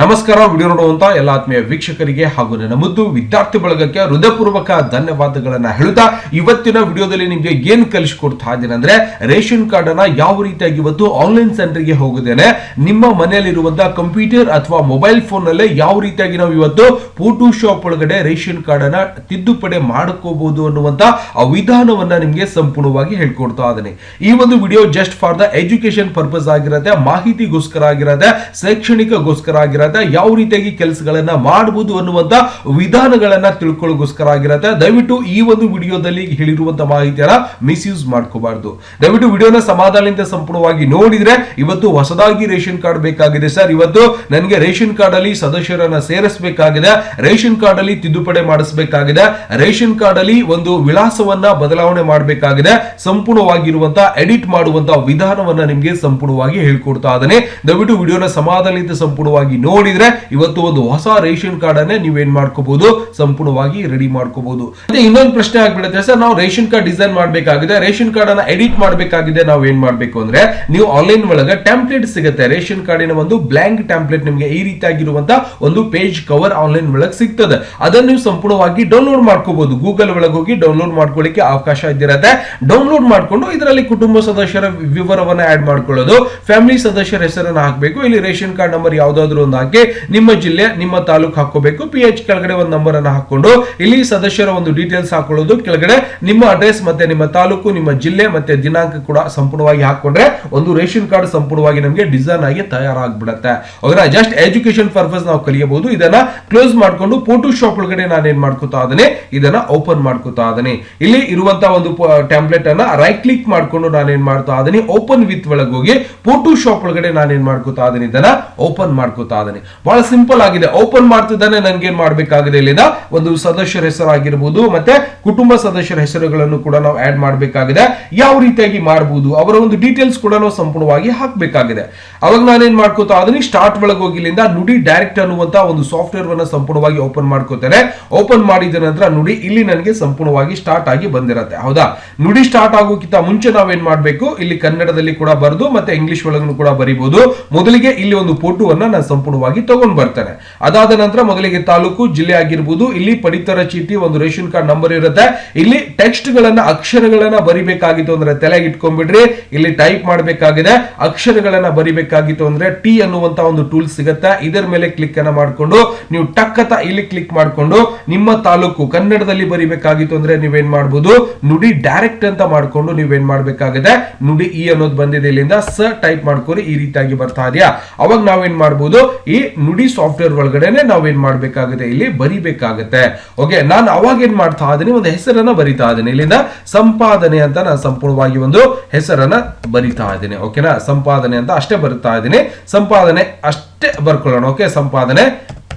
ನಮಸ್ಕಾರ, ವಿಡಿಯೋ ನೋಡುವಂತ ಎಲ್ಲ ಆತ್ಮೀಯ ವೀಕ್ಷಕರಿಗೆ ಹಾಗೂ ನನ್ನ ಮುದ್ದು ವಿದ್ಯಾರ್ಥಿ ಬಳಗಕ್ಕೆ ಹೃದಯಪೂರ್ವಕ ಧನ್ಯವಾದಗಳನ್ನ ಹೇಳುತ್ತಾ, ಇವತ್ತಿನ ವಿಡಿಯೋದಲ್ಲಿ ನಿಮ್ಗೆ ಏನ್ ಕಲಿಸ್ಕೊಡ್ತಾ ಇದ್ದೀನಿ ಅಂದ್ರೆ ರೇಷನ್ ಕಾರ್ಡ್ ಅನ್ನ ಯಾವ ರೀತಿಯಾಗಿ ಇವತ್ತು ಆನ್ಲೈನ್ ಸೆಂಟರ್ಗೆ ಹೋಗುದೇನೆ ನಿಮ್ಮ ಮನೆಯಲ್ಲಿರುವಂತಹ ಕಂಪ್ಯೂಟರ್ ಅಥವಾ ಮೊಬೈಲ್ ಫೋನ್ ನಲ್ಲೇ ಯಾವ ರೀತಿಯಾಗಿ ನಾವು ಇವತ್ತು ಫೋಟೋ ಶಾಪ್ ಒಳಗಡೆ ರೇಷನ್ ಕಾರ್ಡ್ ಅನ್ನ ತಿದ್ದುಪಡಿ ಮಾಡ್ಕೋಬಹುದು ಅನ್ನುವಂತ ಆ ವಿಧಾನವನ್ನ ನಿಮ್ಗೆ ಸಂಪೂರ್ಣವಾಗಿ ಹೇಳ್ಕೊಡ್ತಾ ಇದ್ದೀನಿ ಈ ಒಂದು video just for the education purpose ಆಗಿರತ್ತೆ, ಮಾಹಿತಿಗೋಸ್ಕರ ಆಗಿರತ್ತೆ, ಶೈಕ್ಷಣಿಕಗೋಸ್ಕರ ಆಗಿರತ್ತೆ ಯಾವ ರೀತಿಯಾಗಿ ಕೆಲಸಗಳನ್ನ ಮಾಡಬಹುದು ಅನ್ನುವಂತ ವಿಧಾನಗಳನ್ನ ತಿಳ್ಕೊಳ್ಳೋಗೋಸ್ಕರ ಆಗಿರತ್ತೆ. ದಯವಿಟ್ಟು ಈ ಒಂದು ವಿಡಿಯೋದಲ್ಲಿ ಹೇಳಿರುವಂತ ಮಾಹಿತಿಯನ್ನ ಮಿಸ್ಯೂಸ್ ಮಾಡ್ಕೋಬಾರ್ದು. ದಯವಿಟ್ಟು ವಿಡಿಯೋನ ಸಮಾಧಾನದಿಂದ ಸಂಪೂರ್ಣವಾಗಿ ನೋಡಿದ್ರೆ ಇವತ್ತು ಹೊಸದಾಗಿ ರೇಷನ್ ಕಾರ್ಡ್ ಬೇಕಾಗಿದೆ ಸರ್. ಇವತ್ತು ನನಗೆ ರೇಷನ್ ಕಾರ್ಡ್ ಅಲ್ಲಿ ಸದಸ್ಯರನ್ನ ಸೇರಿಸಬೇಕಾಗಿದೆ. ರೇಷನ್ ಕಾರ್ಡ್ ಅಲ್ಲಿ ತಿದ್ದುಪಡಿ ಮಾಡಿಸಬೇಕಾಗಿದೆ. ರೇಷನ್ ಕಾರ್ಡ್ ಅಲ್ಲಿ ಒಂದು ವಿಳಾಸವನ್ನ ಬದಲಾವಣೆ ಮಾಡಬೇಕಾಗಿದೆ. ಸಂಪೂರ್ಣವಾಗಿರುವಂತಹ ಎಡಿಟ್ ಮಾಡುವಂತಹ ವಿಧಾನವನ್ನ ನಿಮಗೆ ಸಂಪೂರ್ಣವಾಗಿ ಹೇಳ್ಕೊಡ್ತಾ ಇದ್ದಾನೆ. ದಯವಿಟ್ಟು ವಿಡಿಯೋನ ಸಮಾಧಾನದಿಂದ ಸಂಪೂರ್ಣವಾಗಿ ನೋಡಿದ್ರೆ ಇವತ್ತು ಒಂದು ಹೊಸ ರೇಷನ್ ಕಾರ್ಡ್ ಅನ್ನೇ ಏನ್ ಮಾಡ್ಕೋಬಹುದು ಸಂಪೂರ್ಣವಾಗಿ ರೆಡಿ ಮಾಡ್ಕೋಬಹುದು ಮತ್ತೆ ಇನ್ನೊಂದು ಪ್ರಶ್ನೆ ಆಗ್ಬಿಡುತ್ತೆ. ಸರ್, ನಾವು ರೇಷನ್ ಕಾರ್ಡ್ ಡಿಸೈನ್ ಮಾಡಬೇಕಾಗಿದೆ. ರೇಷನ್ ಕಾರ್ಡ್ ಅನ್ನ ಎಡಿಟ್ ಮಾಡಬೇಕಾಗಿದೆ. ನಾವು ಏನ್ ಮಾಡ್ಬೇಕು ಅಂದ್ರೆ ನೀವು ಆನ್ಲೈನ್ ಒಳಗೆ ಟೆಂಪ್ಲೇಟ್ ಸಿಗುತ್ತೆ. ರೇಷನ್ ಕಾರ್ಡಿನ ಒಂದು ಬ್ಲಾಂಕ್ ಟೆಂಪ್ಲೇಟ್ ನಿಮಗೆ ಈ ರೀತಿಯಾಗಿರುವಂತ ಒಂದು ಪೇಜ್ ಕವರ್ ಆನ್ಲೈನ್ ಒಳಗೆ ಸಿಗ್ತದೆ. ಅದನ್ನ ನೀವು ಸಂಪೂರ್ಣವಾಗಿ ಡೌನ್ಲೋಡ್ ಮಾಡ್ಕೋಬಹುದು ಗೂಗಲ್ ಒಳಗೆ ಹೋಗಿ ಡೌನ್ಲೋಡ್ ಮಾಡ್ಕೊಳ್ಳಿಕ್ಕೆ ಅವಕಾಶ ಇದ್ದಿರತ್ತೆ. ಡೌನ್ಲೋಡ್ ಮಾಡ್ಕೊಂಡು ಇದರಲ್ಲಿ ಕುಟುಂಬ ಸದಸ್ಯರ ವಿವರವನ್ನ ಆಡ್ ಮಾಡ್ಕೊಳ್ಳೋದು ಫ್ಯಾಮಿಲಿ ಸದಸ್ಯರ ಹೆಸರನ್ನು ಹಾಕಬೇಕು. ಇಲ್ಲಿ ರೇಷನ್ ಕಾರ್ಡ್ ನಂಬರ್ ಯಾವ್ದಾದ್ರು ಒಂದು ಹಾಕಿ ನಿಮ್ಮ ಜಿಲ್ಲೆ, ನಿಮ್ಮ ತಾಲೂಕು ಹಾಕೋಬೇಕು ಪಿ ಎಚ್ ಕೆಳಗಡೆ ಒಂದು ನಂಬರ್ ಅನ್ನ ಹಾಕೊಂಡು ಇಲ್ಲಿ ಸದಸ್ಯರ ಒಂದು ಡೀಟೇಲ್ಸ್ ಹಾಕೊಳ್ಳೋದು. ಕೆಳಗಡೆ ನಿಮ್ಮ ಅಡ್ರೆಸ್ ಮತ್ತೆ ನಿಮ್ಮ ತಾಲೂಕು, ನಿಮ್ಮ ಜಿಲ್ಲೆ ಮತ್ತೆ ದಿನಾಂಕ ಕೂಡ ಸಂಪೂರ್ಣವಾಗಿ ಹಾಕೊಂಡ್ರೆ ಒಂದು ರೇಷನ್ ಕಾರ್ಡ್ ಸಂಪೂರ್ಣವಾಗಿ ನಮಗೆ ಡಿಸೈನ್ ಆಗಿ ತಯಾರಾಗ್ಬಿಡುತ್ತೆ. ಓಕೆನಾ ಜಸ್ಟ್ ಎಜುಕೇಶನ್ ಪರ್ಪಸ್ ನಾವು ಕಲಿಯಬಹುದು. ಇದನ್ನ ಕ್ಲೋಸ್ ಮಾಡ್ಕೊಂಡು ಫೋಟೋ ಶಾಪ್ ಒಳಗಡೆ ನಾನು ಏನ್ ಮಾಡ್ಕೋತಾ ಇದ್ದೇನೆ, ಇದನ್ನ ಓಪನ್ ಮಾಡ್ಕೋತಾ ಇದ್ದೇನೆ. ಇಲ್ಲಿ ಇರುವಂತಹ ಒಂದು ಟ್ಯಾಂಪ್ಲೆಟ್ ಅನ್ನ ರೈಟ್ ಕ್ಲಿಕ್ ಮಾಡ್ಕೊಂಡು ನಾನು ಏನ್ ಮಾಡ್ತಾ ಇದ್ದೀನಿ ಓಪನ್ ವಿತ್ ಒಳಗೆ ಹೋಗಿ ಫೋಟೋ ಶಾಪ್ ಒಳಗಡೆ ನಾನು ಏನ್ ಮಾಡ್ಕೋತಾ ಇದ್ದೀನಿ, ಇದನ್ನ ಓಪನ್ ಮಾಡ್ಕೋತಾ ಬಹಳ ಸಿಂಪಲ್ ಆಗಿದೆ. ಓಪನ್ ಮಾಡ್ತಿದ್ದಾನೆ ನನ್ಗೆ ಏನ್ ಮಾಡ್ಬೇಕಾಗಿದೆ ಇಲ್ಲಿಂದ? ಒಂದು ಸದಸ್ಯರ ಹೆಸರಾಗಿರ್ಬೋದು, ಮತ್ತೆ ಕುಟುಂಬ ಸದಸ್ಯರ ಹೆಸರುಗಳನ್ನು ಕೂಡ ನಾವು ಆಡ್ ಮಾಡಬೇಕಾಗಿದೆ. ಯಾವ ರೀತಿಯಾಗಿ ಮಾಡಬಹುದು ಅವರ ಒಂದು ಡೀಟೇಲ್ಸ್ ಕೂಡ ನಾವು ಸಂಪೂರ್ಣವಾಗಿ ಹಾಕಬೇಕಾಗಿದೆ. ಅವಾಗ ನಾನೇನ್ ಮಾಡ್ಕೋತಾ ಅದನ್ನ ಸ್ಟಾರ್ಟ್ ಒಳಗೆ ಹೋಗಿ ಇಲ್ಲಿಂದ ನುಡಿ ಡೈರೆಕ್ಟ್ ಅನ್ನುವಂತ ಒಂದು ಸಾಫ್ಟ್ವೇರ್ ಅನ್ನ ಸಂಪೂರ್ಣವಾಗಿ ಓಪನ್ ಮಾಡ್ಕೋತೇನೆ. ಓಪನ್ ಮಾಡಿದ ನಂತರ ನುಡಿ ಇಲ್ಲಿ ನನಗೆ ಸಂಪೂರ್ಣವಾಗಿ ಸ್ಟಾರ್ಟ್ ಆಗಿ ಬಂದಿರತ್ತೆ. ಹೌದಾ? ನುಡಿ ಸ್ಟಾರ್ಟ್ ಆಗೋಕ್ಕಿಂತ ಮುಂಚೆ ನಾವೇನ್ ಮಾಡಬೇಕು? ಇಲ್ಲಿ ಕನ್ನಡದಲ್ಲಿ ಕೂಡ ಬರೆದು, ಮತ್ತೆ ಇಂಗ್ಲಿಷ್ ಒಳಗೂ ಕೂಡ ಬರೀಬಹುದು ಮೊದಲಿಗೆ ಇಲ್ಲಿ ಒಂದು ಫೋಟೋವನ್ನ ನಾನು ಸಂಪೂರ್ಣವಾಗಿ ತಗೊಂಡು ಬರ್ತಾರೆ. ಅದಾದ ನಂತರ ಮೊದಲಿಗೆ ತಾಲೂಕು, ಜಿಲ್ಲೆ ಆಗಿರ್ಬೋದು, ಇಲ್ಲಿ ಪಡಿತರ ಚೀಟಿ ಒಂದು ರೇಷನ್ ಕಾರ್ಡ್ ನಂಬರ್ ಇರುತ್ತೆ. ಇಲ್ಲಿ ಟೆಕ್ಸ್ಟ್ ಗಳನ್ನ ಅಕ್ಷರಗಳನ್ನ ಬರಿಬೇಕಾಗಿತ್ತು ಅಂದ್ರೆ ತಲೆಗೆ ಇಟ್ಕೊಂಡ್ಬಿಡ್ರಿ. ಇಲ್ಲಿ ಟೈಪ್ ಮಾಡಬೇಕಾಗಿದೆ. ಅಕ್ಷರಗಳನ್ನ ಬರಿಬೇಕಾಗಿತ್ತು ಅಂದ್ರೆ ಟಿ ಅನ್ನುವಂತ ಒಂದು ಟೂಲ್ ಸಿಗುತ್ತೆ. ಇದರ ಮೇಲೆ ಕ್ಲಿಕ್ ಅನ್ನ ಮಾಡ್ಕೊಂಡು, ನೀವು ಟಕ್ಕತ ಇಲ್ಲಿ ಕ್ಲಿಕ್ ಮಾಡ್ಕೊಂಡು, ನಿಮ್ಮ ತಾಲೂಕು ಕನ್ನಡದಲ್ಲಿ ಬರಿಬೇಕಾಗಿತ್ತು ಅಂದ್ರೆ ನೀವೇನ್ ಮಾಡಬಹುದು ನುಡಿ ಡೈರೆಕ್ಟ್ ಅಂತ ಮಾಡ್ಕೊಂಡು ನೀವೇನ್ ಮಾಡಬೇಕಾಗಿದೆ? ನುಡಿ ಇ ಅನ್ನೋದು ಬಂದಿದೆ ಇಲ್ಲಿಂದ. ಸ ಟೈಪ್ ಮಾಡ್ಕೊರಿ ಈ ರೀತಿಯಾಗಿ ಬರ್ತಾ ಇದೆಯಾ? ಅವಾಗ ನಾವೇನ್ ಮಾಡ್ಬೋದು? ಈ ನುಡಿ ಸಾಫ್ಟ್ವೇರ್ ಒಳಗಡೆನೆ ನಾವೇನ್ ಮಾಡ್ಬೇಕಾಗುತ್ತೆ? ಇಲ್ಲಿ ಬರಿಬೇಕಾಗುತ್ತೆ. ಓಕೆ ನಾನು ಅವಾಗ ಏನ್ ಮಾಡ್ತಾ ಇದ್ದೀನಿ? ಒಂದು ಹೆಸರನ್ನ ಬರಿತಾ ಇದ್ದೀನಿ. ಇಲ್ಲಿಂದ ಸಂಪಾದನೆ ಅಂತ ನಾನು ಸಂಪೂರ್ಣವಾಗಿ ಒಂದು ಹೆಸರನ್ನ ಬರಿತಾ ಇದ್ದೀನಿ. ಓಕೆನಾ ಸಂಪಾದನೆ ಅಂತ ಅಷ್ಟೇ ಬರಿತಾ ಇದ್ದೀನಿ. ಸಂಪಾದನೆ ಅಷ್ಟೇ ಬರ್ಕೊಳ್ಳೋಣ. ಓಕೆ ಸಂಪಾದನೆ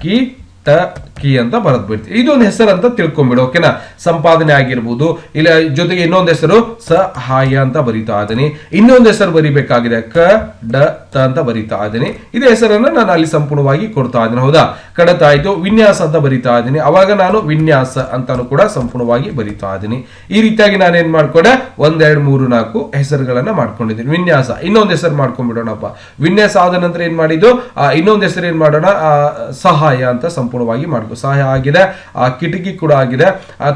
ಕಿ ತ ಕಿ ಅಂತ ಬರೆದು ಬಿಡ್ತೀವಿ ಇದೊಂದು ಹೆಸರು ಅಂತ ತಿಳ್ಕೊಂಬಿಡು, ಓಕೆನಾ? ಸಂಪಾದನೆ ಆಗಿರ್ಬೋದು, ಇಲ್ಲ ಜೊತೆಗೆ ಇನ್ನೊಂದು ಹೆಸರು ಸಹಾಯ ಅಂತ ಬರಿತಾ ಇದ್ದೀನಿ. ಇನ್ನೊಂದು ಹೆಸರು ಬರಿಬೇಕಾಗಿದೆ, ಕ, ಡ, ತ ಅಂತ ಬರಿತಾ ಇದ್ದೀನಿ. ಇದೇ ಹೆಸರನ್ನ ನಾನು ಅಲ್ಲಿ ಸಂಪೂರ್ಣವಾಗಿ ಕೊಡ್ತಾ ಇದ್ದೀನಿ, ಹೌದಾ? ಕಡತ ಆಯ್ತು ವಿನ್ಯಾಸ ಅಂತ ಬರಿತಾ ಇದ್ದೀನಿ. ಅವಾಗ ನಾನು ವಿನ್ಯಾಸ ಅಂತಾನು ಕೂಡ ಸಂಪೂರ್ಣವಾಗಿ ಬರಿತಾ ಇದ್ದೀನಿ. ಈ ರೀತಿಯಾಗಿ ನಾನು ಏನ್ ಮಾಡ್ಕೊಂಡೆ? ಒಂದೆರಡು ಮೂರು ನಾಲ್ಕು ಹೆಸರುಗಳನ್ನ ಮಾಡ್ಕೊಂಡಿದ್ದೀನಿ. ವಿನ್ಯಾಸ. ಇನ್ನೊಂದು ಹೆಸರು ಮಾಡ್ಕೊಂಡ್ಬಿಡೋಣಪ್ಪ. ವಿನ್ಯಾಸ ಆದ ನಂತರ ಏನ್ ಮಾಡಿದ್ದು? ಇನ್ನೊಂದು ಹೆಸರು ಏನ್ ಮಾಡೋಣ? ಸಹಾಯ ಅಂತ ಸಂಪೂರ್ಣವಾಗಿ ಸಹಾಯ ಆಗಿದೆ, ಆ ಕಿಟಕಿ ಕೂಡ ಆಗಿದೆ.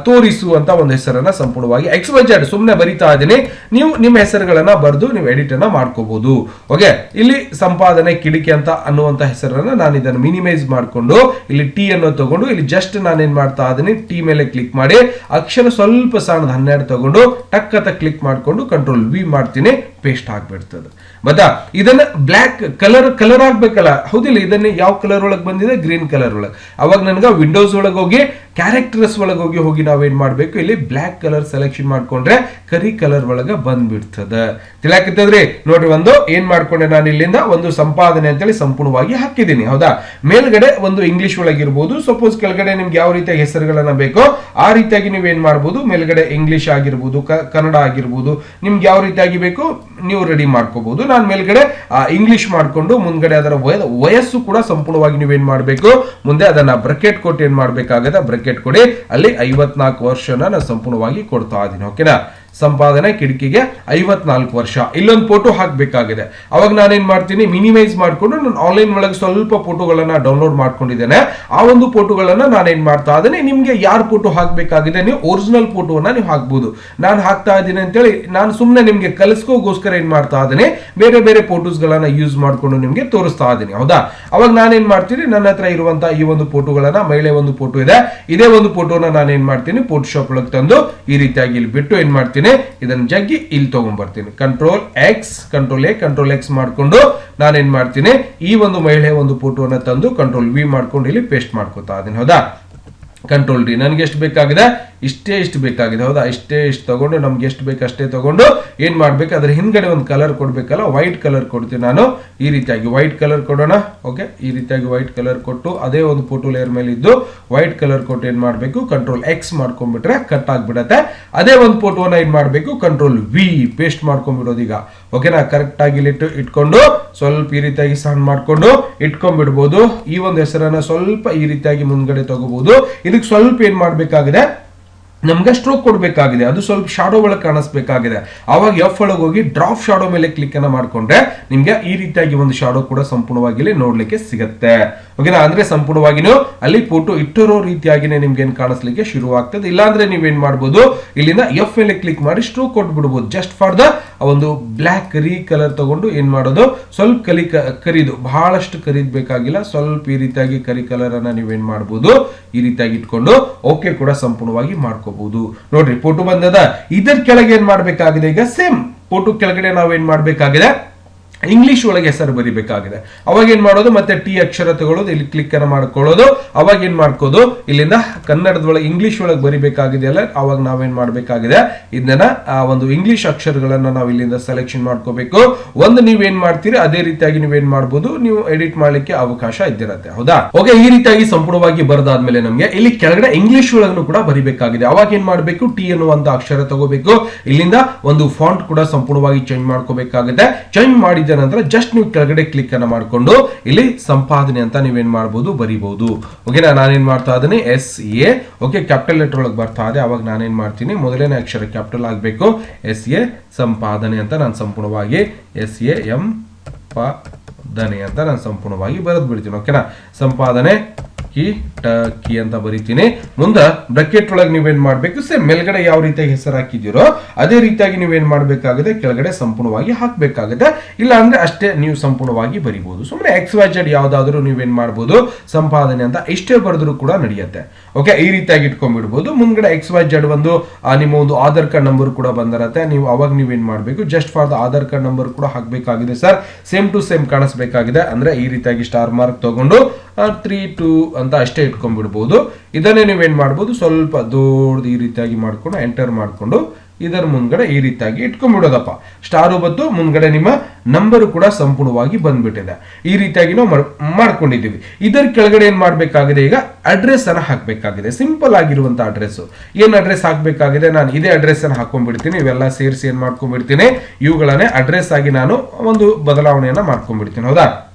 ತೋರಿಸುವಂತ ಒಂದು ಹೆಸರನ್ನ ಸಂಪೂರ್ಣವಾಗಿ ಎಕ್ಸ್ ಜೆಡ್ ಸುಮ್ಮನೆ ಬರಿತಾ ಇದ್ದೀನಿ. ನೀವು ನಿಮ್ಮ ಹೆಸರುಗಳನ್ನ ಬರೆದು ನೀವು ಎಡಿಟ್ ಅನ್ನ ಮಾಡ್ಕೋಬಹುದು ಓಕೆ ಇಲ್ಲಿ ಸಂಪಾದನೆ, ಕಿಟಕಿ ಅಂತ ಅನ್ನುವಂತ ಹೆಸರನ್ನ ನಾನು ಇದನ್ನು ಮಿನಿಮೈಸ್ ಮಾಡಿಕೊಂಡು, ಇಲ್ಲಿ ಟಿ ಅನ್ನು ತಗೊಂಡು, ಇಲ್ಲಿ ಜಸ್ಟ್ ನಾನು ಏನ್ ಮಾಡ್ತಾ ಇದ್ದೀನಿ ಟಿ ಮೇಲೆ ಕ್ಲಿಕ್ ಮಾಡಿ ಅಕ್ಷರ ಸ್ವಲ್ಪ ಸಣ್ಣದ ಹನ್ನೆರಡು ತಗೊಂಡು ಟಕ್ಕತ್ತ ಕ್ಲಿಕ್ ಮಾಡ್ಕೊಂಡು ಕಂಟ್ರೋಲ್ ವಿ ಮಾಡ್ತೀನಿ. ಪೇಸ್ಟ್ ಆಗ್ಬಿಡ್ತದ. ಬದಾ ಇದನ್ನ ಬ್ಲ್ಯಾಕ್ ಕಲರ್ ಕಲರ್ ಆಗ್ಬೇಕಲ್ಲ. ಹೌದಿಲ್ಲ, ಇದನ್ನ ಯಾವ ಕಲರ್ ಒಳಗೆ ಬಂದಿದೆ? ಗ್ರೀನ್ ಕಲರ್ ಒಳಗೆ. ಅವಾಗ ನನಗೆ ವಿಂಡೋಸ್ ಒಳಗೆ ಹೋಗಿ ಕ್ಯಾರೆಕ್ಟರ್ಸ್ ಒಳಗೆ ಹೋಗಿ ಹೋಗಿ ನಾವೇನ್ ಮಾಡಬೇಕು? ಇಲ್ಲಿ ಬ್ಲ್ಯಾಕ್ ಕಲರ್ ಸೆಲೆಕ್ಷನ್ ಮಾಡ್ಕೊಂಡ್ರೆ ಕರಿ ಕಲರ್ ಒಳಗೆ ಬಂದ್ಬಿಡ್ತದ. ತಿಳಾಕಿತ್ತದ್ರಿ? ನೋಡ್ರಿ, ಒಂದು ಏನ್ ಮಾಡ್ಕೊಂಡೆ ನಾನು ಇಲ್ಲಿಂದ? ಒಂದು ಸಂಪಾದನೆ ಅಂತೇಳಿ ಸಂಪೂರ್ಣವಾಗಿ ಹಾಕಿದ್ದೀನಿ, ಹೌದಾ? ಮೇಲ್ಗಡೆ ಒಂದು ಇಂಗ್ಲಿಷ್ ಒಳಗಿರ್ಬೋದು ಸಪೋಸ್ ಕೆಳಗಡೆ ನಿಮ್ಗೆ ಯಾವ ರೀತಿಯ ಹೆಸರುಗಳನ್ನ ಬೇಕೋ, ಆ ರೀತಿಯಾಗಿ ನೀವು ಏನ್ ಮಾಡ್ಬೋದು? ಮೇಲ್ಗಡೆ ಇಂಗ್ಲಿಷ್ ಆಗಿರ್ಬೋದು ಕನ್ನಡ ಆಗಿರ್ಬೋದು, ನಿಮ್ಗೆ ಯಾವ ರೀತಿಯಾಗಿ ಬೇಕು? ನೀವು ರೆಡಿ ಮಾಡ್ಕೋಬಹುದು ನಾನು ಮೇಲ್ಗಡೆ ಇಂಗ್ಲಿಷ್ ಮಾಡ್ಕೊಂಡು ಮುಂದ್ಗಡೆ ಅದರ ವಯ- ವಯಸ್ಸು ಕೂಡ ಸಂಪೂರ್ಣವಾಗಿ ನೀವೇನ್ ಮಾಡಬೇಕು? ಮುಂದೆ ಅದನ್ನ ಬ್ರಕೆಟ್ ಕೊಟ್ಟು ಏನ್ ಮಾಡ್ಬೇಕಾಗತ್ತೆ ಬ್ರಕೆಟ್ ಕೊಡಿ. ಅಲ್ಲಿ ಐವತ್ನಾಲ್ಕು ವರ್ಷನ ನಾನು ಸಂಪೂರ್ಣವಾಗಿ ಕೊಡ್ತಾ ಇದ್ದೀನಿ. ಓಕೆನಾ ಸಂಪಾದನೆ ಕಿಟಕಿಗೆ ಐವತ್ನಾಲ್ಕು ವರ್ಷ. ಇಲ್ಲೊಂದು ಫೋಟೋ ಹಾಕಬೇಕಾಗಿದೆ. ಅವಾಗ ನಾನೇನ್ ಮಾಡ್ತೀನಿ ಮಿನಿಮೈಸ್ ಮಾಡಿಕೊಂಡು ನಾನು ಆನ್ಲೈನ್ ಒಳಗೆ ಸ್ವಲ್ಪ ಫೋಟೋಗಳನ್ನ ಡೌನ್ಲೋಡ್ ಮಾಡ್ಕೊಂಡಿದ್ದೇನೆ. ಆ ಒಂದು ಫೋಟೋಗಳನ್ನ ನಾನೇನ್ ಮಾಡ್ತಾ ಇದ್ದೇನೆ, ನಿಮ್ಗೆ ಯಾರು ಫೋಟೋ ಹಾಕಬೇಕಾಗಿದೆ, ನೀವು ಒರಿಜಿನಲ್ ಫೋಟೋವನ್ನ ನೀವು ಹಾಕ್ಬೋದು. ನಾನು ಹಾಕ್ತಾ ಇದ್ದೀನಿ ಅಂತೇಳಿ, ನಾನು ಸುಮ್ಮನೆ ನಿಮ್ಗೆ ಕಲಿಸ್ಕೋಗೋಸ್ಕರ ಏನ್ ಮಾಡ್ತಾ ಇದ್ದೀನಿ, ಬೇರೆ ಬೇರೆ ಫೋಟೋಸ್ ಗಳನ್ನ ಯೂಸ್ ಮಾಡಿಕೊಂಡು ನಿಮ್ಗೆ ತೋರಿಸ್ತಾ ಇದ್ದೀನಿ, ಹೌದಾ? ಅವಾಗ ನಾನೇನ್ ಮಾಡ್ತೀನಿ, ನನ್ನ ಹತ್ರ ಇರುವಂತ ಈ ಒಂದು ಫೋಟೋಗಳನ್ನ ಮಹಿಳೆ ಒಂದು ಫೋಟೋ ಇದೆ, ಇದೇ ಒಂದು ಫೋಟೋನ ನಾನು ಏನ್ ಮಾಡ್ತೀನಿ ಫೋಟೋಶಾಪ್ ಒಳಗೆ ತಂದು ಈ ರೀತಿಯಾಗಿ ಇಲ್ಲಿ ಬಿಟ್ಟು ಏನ್ ಮಾಡ್ತೀನಿ ಇದನ್ನ ಜಗ್ಗಿ ಇಲ್ಲಿ ತಗೊಂಡ್ಬರ್ತೀನಿ control X control A control X ಮಾಡ್ಕೊಂಡು ನಾನೇನ್ ಮಾಡ್ತೀನಿ? ಈ ಒಂದು ಮಹಿಳೆ ಒಂದು ಫೋಟೋನ ತಂದು ಕಂಟ್ರೋಲ್ ವಿ ಮಾಡ್ಕೊಂಡು ಇಲ್ಲಿ ಪೇಸ್ಟ್ ಮಾಡ್ಕೋತಾ ಇದೀನಿ ಹೌದಾ? ಕಂಟ್ರೋಲ್ ಡಿ ನನಗೆ ಎಷ್ಟು ಬೇಕಾಗಿದೆ? ಇಷ್ಟೇ ಇಷ್ಟು ಬೇಕಾಗಿದೆ. ಹೌದಾ? ಇಷ್ಟೇ ಇಷ್ಟು ತಗೊಂಡು ನಮ್ಗೆ ಎಷ್ಟು ಬೇಕು ಅಷ್ಟೇ ತಗೊಂಡು ಏನು ಮಾಡಬೇಕು? ಅದ್ರ ಹಿಂದ್ಗಡೆ ಒಂದು ಕಲರ್ ಕೊಡಬೇಕಲ್ಲ ವೈಟ್ ಕಲರ್ ಕೊಡ್ತೀನಿ ನಾನು. ಈ ರೀತಿಯಾಗಿ ವೈಟ್ ಕಲರ್ ಕೊಡೋಣ. ಓಕೆ ಈ ರೀತಿಯಾಗಿ ವೈಟ್ ಕಲರ್ ಕೊಟ್ಟು ಅದೇ ಒಂದು ಫೋಟೋ ಲೇಯರ್ ಮೇಲೆ ಇದ್ದು ವೈಟ್ ಕಲರ್ ಕೊಟ್ಟು ಏನು ಮಾಡಬೇಕು? ಕಂಟ್ರೋಲ್ ಎಕ್ಸ್ ಮಾಡ್ಕೊಂಡ್ಬಿಟ್ರೆ ಕಟ್ ಆಗ್ಬಿಡತ್ತೆ. ಅದೇ ಒಂದು ಫೋಟೋನ ಏನು ಮಾಡಬೇಕು? ಕಂಟ್ರೋಲ್ ವಿ ಪೇಸ್ಟ್ ಮಾಡ್ಕೊಂಡ್ಬಿಡೋದು ಈಗ. ಓಕೆನಾ ಕರೆಕ್ಟ್ ಆಗಿ ಇಲ್ಲಿಟ್ಟು ಇಟ್ಕೊಂಡು ಸ್ವಲ್ಪ ಈ ರೀತಿಯಾಗಿ ಸಣ್ಣ ಮಾಡ್ಕೊಂಡು ಇಟ್ಕೊಂಡ್ಬಿಡ್ಬೋದು. ಈ ಒಂದು ಹೆಸರನ್ನ ಸ್ವಲ್ಪ ಈ ರೀತಿಯಾಗಿ ಮುಂದ್ಗಡೆ ತಗೋಬಹುದು ಇದಕ್ಕೆ ಸ್ವಲ್ಪ ಏನ್ ಮಾಡ್ಬೇಕಾಗಿದೆ? ನಮ್ಗೆ ಸ್ಟ್ರೋಕ್ ಕೊಡಬೇಕಾಗಿದೆ. ಅದು ಸ್ವಲ್ಪ ಶಾಡೋ ಒಳಗೆ ಕಾಣಿಸ್ಬೇಕಾಗಿದೆ. ಅವಾಗ ಎಫ್ ಒಳಗೆ ಹೋಗಿ ಡ್ರಾಪ್ ಶಾಡೋ ಮೇಲೆ ಕ್ಲಿಕ್ ಅನ್ನ ಮಾಡಿಕೊಂಡ್ರೆ ನಿಮ್ಗೆ ಈ ರೀತಿಯಾಗಿ ಒಂದು ಶಾಡೋ ಕೂಡ ಸಂಪೂರ್ಣವಾಗಿ ಇಲ್ಲಿ ನೋಡ್ಲಿಕ್ಕೆ ಸಿಗುತ್ತೆ. ಓಕೆನಾ ಅಂದ್ರೆ ಸಂಪೂರ್ಣವಾಗಿ ನೀವು ಅಲ್ಲಿ ಫೋಟೋ ಇಟ್ಟಿರೋ ರೀತಿಯಾಗಿನೇ ನಿಮ್ಗೆ ಏನ್ ಕಾಣಿಸ್ಲಿಕ್ಕೆ ಶುರು ಆಗ್ತದೆ ಇಲ್ಲಾಂದ್ರೆ ನೀವೇನ್ ಮಾಡ್ಬೋದು? ಇಲ್ಲಿಂದ ಎಫ್ ಮೇಲೆ ಕ್ಲಿಕ್ ಮಾಡಿ ಸ್ಟ್ರೋಕ್ ಕೊಟ್ಬಿಡ್ಬೋದು. ಜಸ್ಟ್ ಫಾರ್ ದ ಒಂದು ಬ್ಲ್ಯಾಕ್ ಕರಿ ಕಲರ್ ತಗೊಂಡು ಏನ್ ಮಾಡೋದು? ಸ್ವಲ್ಪ ಕಲಿ ಕರಿದು, ಬಹಳಷ್ಟು ಕರಿದ್ ಬೇಕಾಗಿಲ್ಲ ಸ್ವಲ್ಪ ಈ ರೀತಿಯಾಗಿ ಕರಿ ಕಲರ್ ಅನ್ನ ನೀವೇನ್ ಮಾಡ್ಬೋದು? ಈ ರೀತಿಯಾಗಿ ಇಟ್ಕೊಂಡು ಓಕೆ ಕೂಡ ಸಂಪೂರ್ಣವಾಗಿ ಮಾಡ್ಕೋಬಹುದು ನೋಡ್ರಿ ಫೋಟೋ ಬಂದದ. ಇದರ ಕೆಳಗೆ ಏನ್ ಮಾಡ್ಬೇಕಾಗಿದೆ ಈಗ? ಸೇಮ್ ಫೋಟೋ ಕೆಳಗಡೆ ನಾವೇನ್ ಮಾಡ್ಬೇಕಾಗಿದೆ? ಇಂಗ್ಲಿಷ್ ಒಳಗೆ ಹೆಸರು ಬರಿಬೇಕಾಗಿದೆ. ಅವಾಗ ಏನ್ ಮಾಡೋದು? ಮತ್ತೆ ಟಿ ಅಕ್ಷರ ತಗೊಳ್ಳೋದು, ಇಲ್ಲಿ ಕ್ಲಿಕ್ ಅನ್ನ ಮಾಡ್ಕೊಳ್ಳೋದು. ಅವಾಗ ಏನ್ ಮಾಡ್ಕೋದು? ಇಲ್ಲಿಂದ ಕನ್ನಡದೊಳಗೆ ಇಂಗ್ಲಿಷ್ ಒಳಗೆ ಬರಿಬೇಕಾಗಿದೆ ಅಲ್ಲ, ಅವಾಗ ನಾವೇನ್ ಮಾಡ್ಬೇಕಾಗಿದೆ? ಇದನ್ನ, ಆ, ಒಂದು ಇಂಗ್ಲಿಷ್ ಅಕ್ಷರಗಳನ್ನ ನಾವು ಇಲ್ಲಿಂದ ಸೆಲೆಕ್ಷನ್ ಮಾಡ್ಕೋಬೇಕು. ಒಂದು ನೀವೇನ್ ಮಾಡ್ತೀರಿ? ಅದೇ ರೀತಿಯಾಗಿ ನೀವೇನ್ ಮಾಡ್ಬೋದು? ನೀವು ಎಡಿಟ್ ಮಾಡ್ಲಿಕ್ಕೆ ಅವಕಾಶ ಇದ್ದಿರತ್ತೆ. ಹೌದಾ? ಓಕೆ ಈ ರೀತಿಯಾಗಿ ಸಂಪೂರ್ಣವಾಗಿ ಬರದಾದ್ಮೇಲೆ ನಮಗೆ ಇಲ್ಲಿ ಕೆಳಗಡೆ ಇಂಗ್ಲಿಷ್ ಒಳಗೂ ಕೂಡ ಬರಿಬೇಕಾಗಿದೆ. ಅವಾಗ ಏನ್ ಮಾಡ್ಬೇಕು? ಟಿ ಅನ್ನುವಂತ ಅಕ್ಷರ ತಗೋಬೇಕು. ಇಲ್ಲಿಂದ ಒಂದು ಫಾಂಟ್ ಕೂಡ ಸಂಪೂರ್ಣವಾಗಿ ಚೇಂಜ್ ಮಾಡ್ಕೋಬೇಕಾಗುತ್ತೆ. ಚೇಂಜ್ ಮಾಡಿದ ನಂತರ ಜಸ್ಟ್ ನೀವು ಕೆಳಗಡೆ ಕ್ಲಿಕ್ ಅನ್ನ ಮಾಡಿಕೊಂಡು ಇಲ್ಲಿ ಸಂಪಾದನೆ ಅಂತ ನೀವೇನ್ ಮಾಡಬಹುದು ಬರೀಬಹುದು ಓಕೆನಾ ನಾನೇನ್ ಮಾಡ್ತಾ ಇದ್ದೀನಿ? S A okay capital letter ಒಳಗೆ ಬರ್ತಾ ಇದೆ. ಅವಾಗ ನಾನೇನ್ ಮಾಡ್ತೀನಿ? ಮೊದಲನೇ ಅಕ್ಷರ ಕ್ಯಾಪಿಟಲ್ ಆಗಬೇಕು. ಎಸ್ ಎ ಸಂಪಾದನೆ ಅಂತ ನಾನು ಸಂಪೂರ್ಣವಾಗಿ ಎಸ್ ಎ ಎಂ ಪ ದನೆ ಅಂತ ನಾನು ಸಂಪೂರ್ಣವಾಗಿ ಬರೆದು ಬಿಡ್ತೀನಿ ಓಕೆನಾ ಸಂಪಾದನೆ, ಕಿ, ಟ, ಕಿ ಅಂತ ಬರಿತೀನಿ. ಮುಂದೆ ಬ್ರಕೆಟ್ ಒಳಗೆ ನೀವೇನ್ ಮಾಡ್ಬೇಕು? ಸೇಮ್ ಮೇಲ್ಗಡೆ ಯಾವ ರೀತಿಯಾಗಿ ಹೆಸರು ಹಾಕಿದ್ದೀರೋ ಅದೇ ರೀತಿಯಾಗಿ ನೀವೇನ್ ಮಾಡ್ಬೇಕಾಗುತ್ತೆ? ಕೆಳಗಡೆ ಸಂಪೂರ್ಣವಾಗಿ ಹಾಕ್ಬೇಕಾಗುತ್ತೆ. ಇಲ್ಲ ಅಂದ್ರೆ ಅಷ್ಟೇ ನೀವು ಸಂಪೂರ್ಣವಾಗಿ ಬರಿಬಹುದು ಸುಮ್ಮನೆ ಎಕ್ಸ್ ವೈ ಜೆಡ್ ಯಾವ್ದಾದ್ರು ನೀವೇನ್ ಮಾಡ್ಬೋದು? ಸಂಪಾದನೆ ಅಂತ ಇಷ್ಟೇ ಬರೆದ್ರು ಕೂಡ ನಡೆಯುತ್ತೆ. ಓಕೆ ಈ ರೀತಿಯಾಗಿ ಇಟ್ಕೊಂಡ್ಬಿಡ್ಬೋದು. ಮುಂದ್ಗಡೆ ಎಕ್ಸ್ ವೈ ಜೆಡ್ ಒಂದು ನಿಮ್ಮ ಒಂದು ಆಧಾರ್ ಕಾರ್ಡ್ ನಂಬರ್ ಕೂಡ ಬಂದಿರತ್ತೆ. ನೀವು ಅವಾಗ ನೀವೇನ್ ಮಾಡ್ಬೇಕು? Just for the Aadhaar card number ಕೂಡ ಹಾಕ್ಬೇಕಾಗಿದೆ ಸರ್ ಸೇಮ್ ಟು ಸೇಮ್ ಕಾಣಿಸ್ಬೇಕಾಗಿದೆ ಅಂದ್ರೆ ಈ ರೀತಿಯಾಗಿ ಸ್ಟಾರ್ ಮಾರ್ಕ್ ತಗೊಂಡು ತ್ರೀ ಟು ಅಂತ ಅಷ್ಟೇ ಇಟ್ಕೊಂಡ್ಬಿಡ್ಬೋದು. ಇದನ್ನೇ ನೀವೇನ್ ಮಾಡ್ಬೋದು, ಸ್ವಲ್ಪ ದೊಡ್ಡದು ಈ ರೀತಿಯಾಗಿ ಮಾಡಿಕೊಂಡು ಎಂಟರ್ ಮಾಡ್ಕೊಂಡು ಇದರ ಮುಂದ್ಗಡೆ ಈ ರೀತಿಯಾಗಿ ಇಟ್ಕೊಂಡ್ಬಿಡೋದಪ್ಪ. ಸ್ಟಾರು ಬದ್ದು ಮುಂದ್ಗಡೆ ನಿಮ್ಮ ನಂಬರ್ ಕೂಡ ಸಂಪೂರ್ಣವಾಗಿ ಬಂದ್ಬಿಟ್ಟಿದೆ. ಈ ರೀತಿಯಾಗಿ ನಾವು ಮಾಡ್- ಮಾಡ್ಕೊಂಡಿದ್ದೀವಿ. ಇದರ ಕೆಳಗಡೆ ಏನು ಮಾಡಬೇಕಾಗಿದೆ ಈಗ ಅಡ್ರೆಸ್ ಅನ್ನ ಹಾಕ್ಬೇಕಾಗಿದೆ. ಸಿಂಪಲ್ ಆಗಿರುವಂಥ ಅಡ್ರೆಸ್ ಏನು ಅಡ್ರೆಸ್ ಹಾಕಬೇಕಾಗಿದೆ? ನಾನು ಇದೇ ಅಡ್ರೆಸ್ ಅನ್ನ ಹಾಕೊಂಡ್ಬಿಡ್ತೀನಿ. ಇವೆಲ್ಲ ಸೇರಿಸಿ ಏನು ಮಾಡ್ಕೊಂಡ್ಬಿಡ್ತೀನಿ? ಇವುಗಳನ್ನೇ ಅಡ್ರೆಸ್ ಆಗಿ ನಾನು ಒಂದು ಬದಲಾವಣೆಯನ್ನು ಮಾಡ್ಕೊಂಡ್ಬಿಡ್ತೀನಿ. ಹೌದಾ?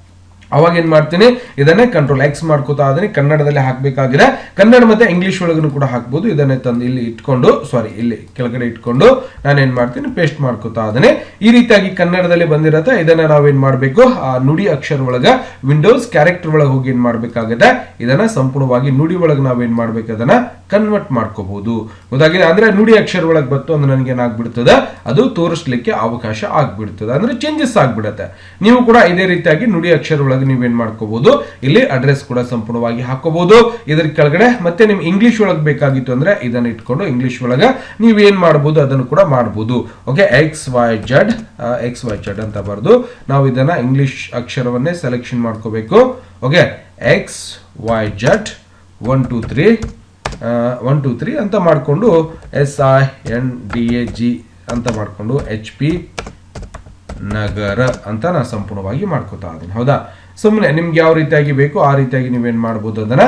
ಅವಾಗ ಏನ್ ಮಾಡ್ತೀನಿ? ಇದನ್ನೇ ಕಂಟ್ರೋಲ್ ಎಕ್ಸ್ ಮಾಡ್ಕೋತಾ ಅದನ್ನ ಕನ್ನಡದಲ್ಲಿ ಹಾಕ್ಬೇಕಾಗಿದೆ. ಕನ್ನಡ ಮತ್ತೆ ಇಂಗ್ಲಿಷ್ ಒಳಗೂ ಕೂಡ ಹಾಕ್ಬೋದು. ಇದನ್ನೇ ತಂದು ಇಲ್ಲಿ ಇಟ್ಕೊಂಡು ಸಾರಿ ಇಲ್ಲಿ ಕೆಳಗಡೆ ಇಟ್ಕೊಂಡು ನಾನು ಏನ್ ಮಾಡ್ತೀನಿ? ಪೇಸ್ಟ್ ಮಾಡ್ಕೋತಾ ಅದನ್ನೇ. ಈ ರೀತಿಯಾಗಿ ಕನ್ನಡದಲ್ಲಿ ಬಂದಿರತ್ತೆ. ಇದನ್ನ ನಾವೇನ್ ಮಾಡಬೇಕು? ಆ ನುಡಿ ಅಕ್ಷರ ಒಳಗ ವಿಂಡೋಸ್ ಕ್ಯಾರೆಕ್ಟರ್ ಒಳಗೆ ಹೋಗಿ ಏನ್ ಮಾಡ್ಬೇಕಾಗತ್ತೆ? ಇದನ್ನ ಸಂಪೂರ್ಣವಾಗಿ ನುಡಿ ಒಳಗೆ ನಾವೇನ್ ಮಾಡ್ಬೇಕು? ಅದನ್ನ ಕನ್ವರ್ಟ್ ಮಾಡ್ಕೋಬಹುದು. ಗೊತ್ತಾಗಿದೆ? ಅಂದ್ರೆ ನುಡಿ ಅಕ್ಷರ ಒಳಗೆ ಬತ್ತು ಅಂದ್ರೆ ನನಗೆ ಏನಾಗ್ಬಿಡ್ತದೆ? ಅದು ತೋರಿಸ್ಲಿಕ್ಕೆ ಅವಕಾಶ ಆಗ್ಬಿಡ್ತದೆ. ಅಂದ್ರೆ ಚೇಂಜಸ್ ಆಗ್ಬಿಡುತ್ತೆ. ನೀವು ಕೂಡ ಇದೇ ರೀತಿಯಾಗಿ ನುಡಿ ಅಕ್ಷರ ಒಳಗೆ ನೀವೇನ್ ಮಾಡ್ಕೋಬಹುದು? ಇಲ್ಲಿ ಅಡ್ರೆಸ್ ಕೂಡ ಸಂಪೂರ್ಣವಾಗಿ ಹಾಕೋಬಹುದು. ಇದರ ಕೆಳಗಡೆ ಮತ್ತೆ ನಿಮ್ ಇಂಗ್ಲಿಷ್ ಒಳಗೆ ಬೇಕಾಗಿತ್ತು ಅಂದ್ರೆ ಇದನ್ನ ಇಟ್ಕೊಂಡು ಇಂಗ್ಲಿಷ್ ಒಳಗೆ ನೀವು ಏನ್ ಮಾಡಬಹುದು ಅದನ್ನು ಕೂಡ ಮಾಡಬಹುದು okay X Y Z X Y Z ಅಂತ ಬರೆದು ನಾವು ಇದನ್ನ ಇಂಗ್ಲಿಷ್ ಅಕ್ಷರವನ್ನೇ ಸೆಲೆಕ್ಷನ್ ಮಾಡ್ಕೋಬೇಕು. Okay X Y Z one two three one two three ಅಂತ ಮಾಡಿಕೊಂಡು S I N D A G ಅಂತ ಮಾಡಿಕೊಂಡು ಎಚ್ ಪಿ ನಗರ ಅಂತ ನಾನು ಸಂಪೂರ್ಣವಾಗಿ ಮಾಡ್ಕೋತಾ ಇದ್ದೀನಿ. ಹೌದಾ? ಸುಮ್ಮನೆ ನಿಮ್ಗೆ ಯಾವ ರೀತಿಯಾಗಿ ಬೇಕು ಆ ರೀತಿಯಾಗಿ ನೀವೇನು ಮಾಡ್ಬೋದು ಅದನ್ನು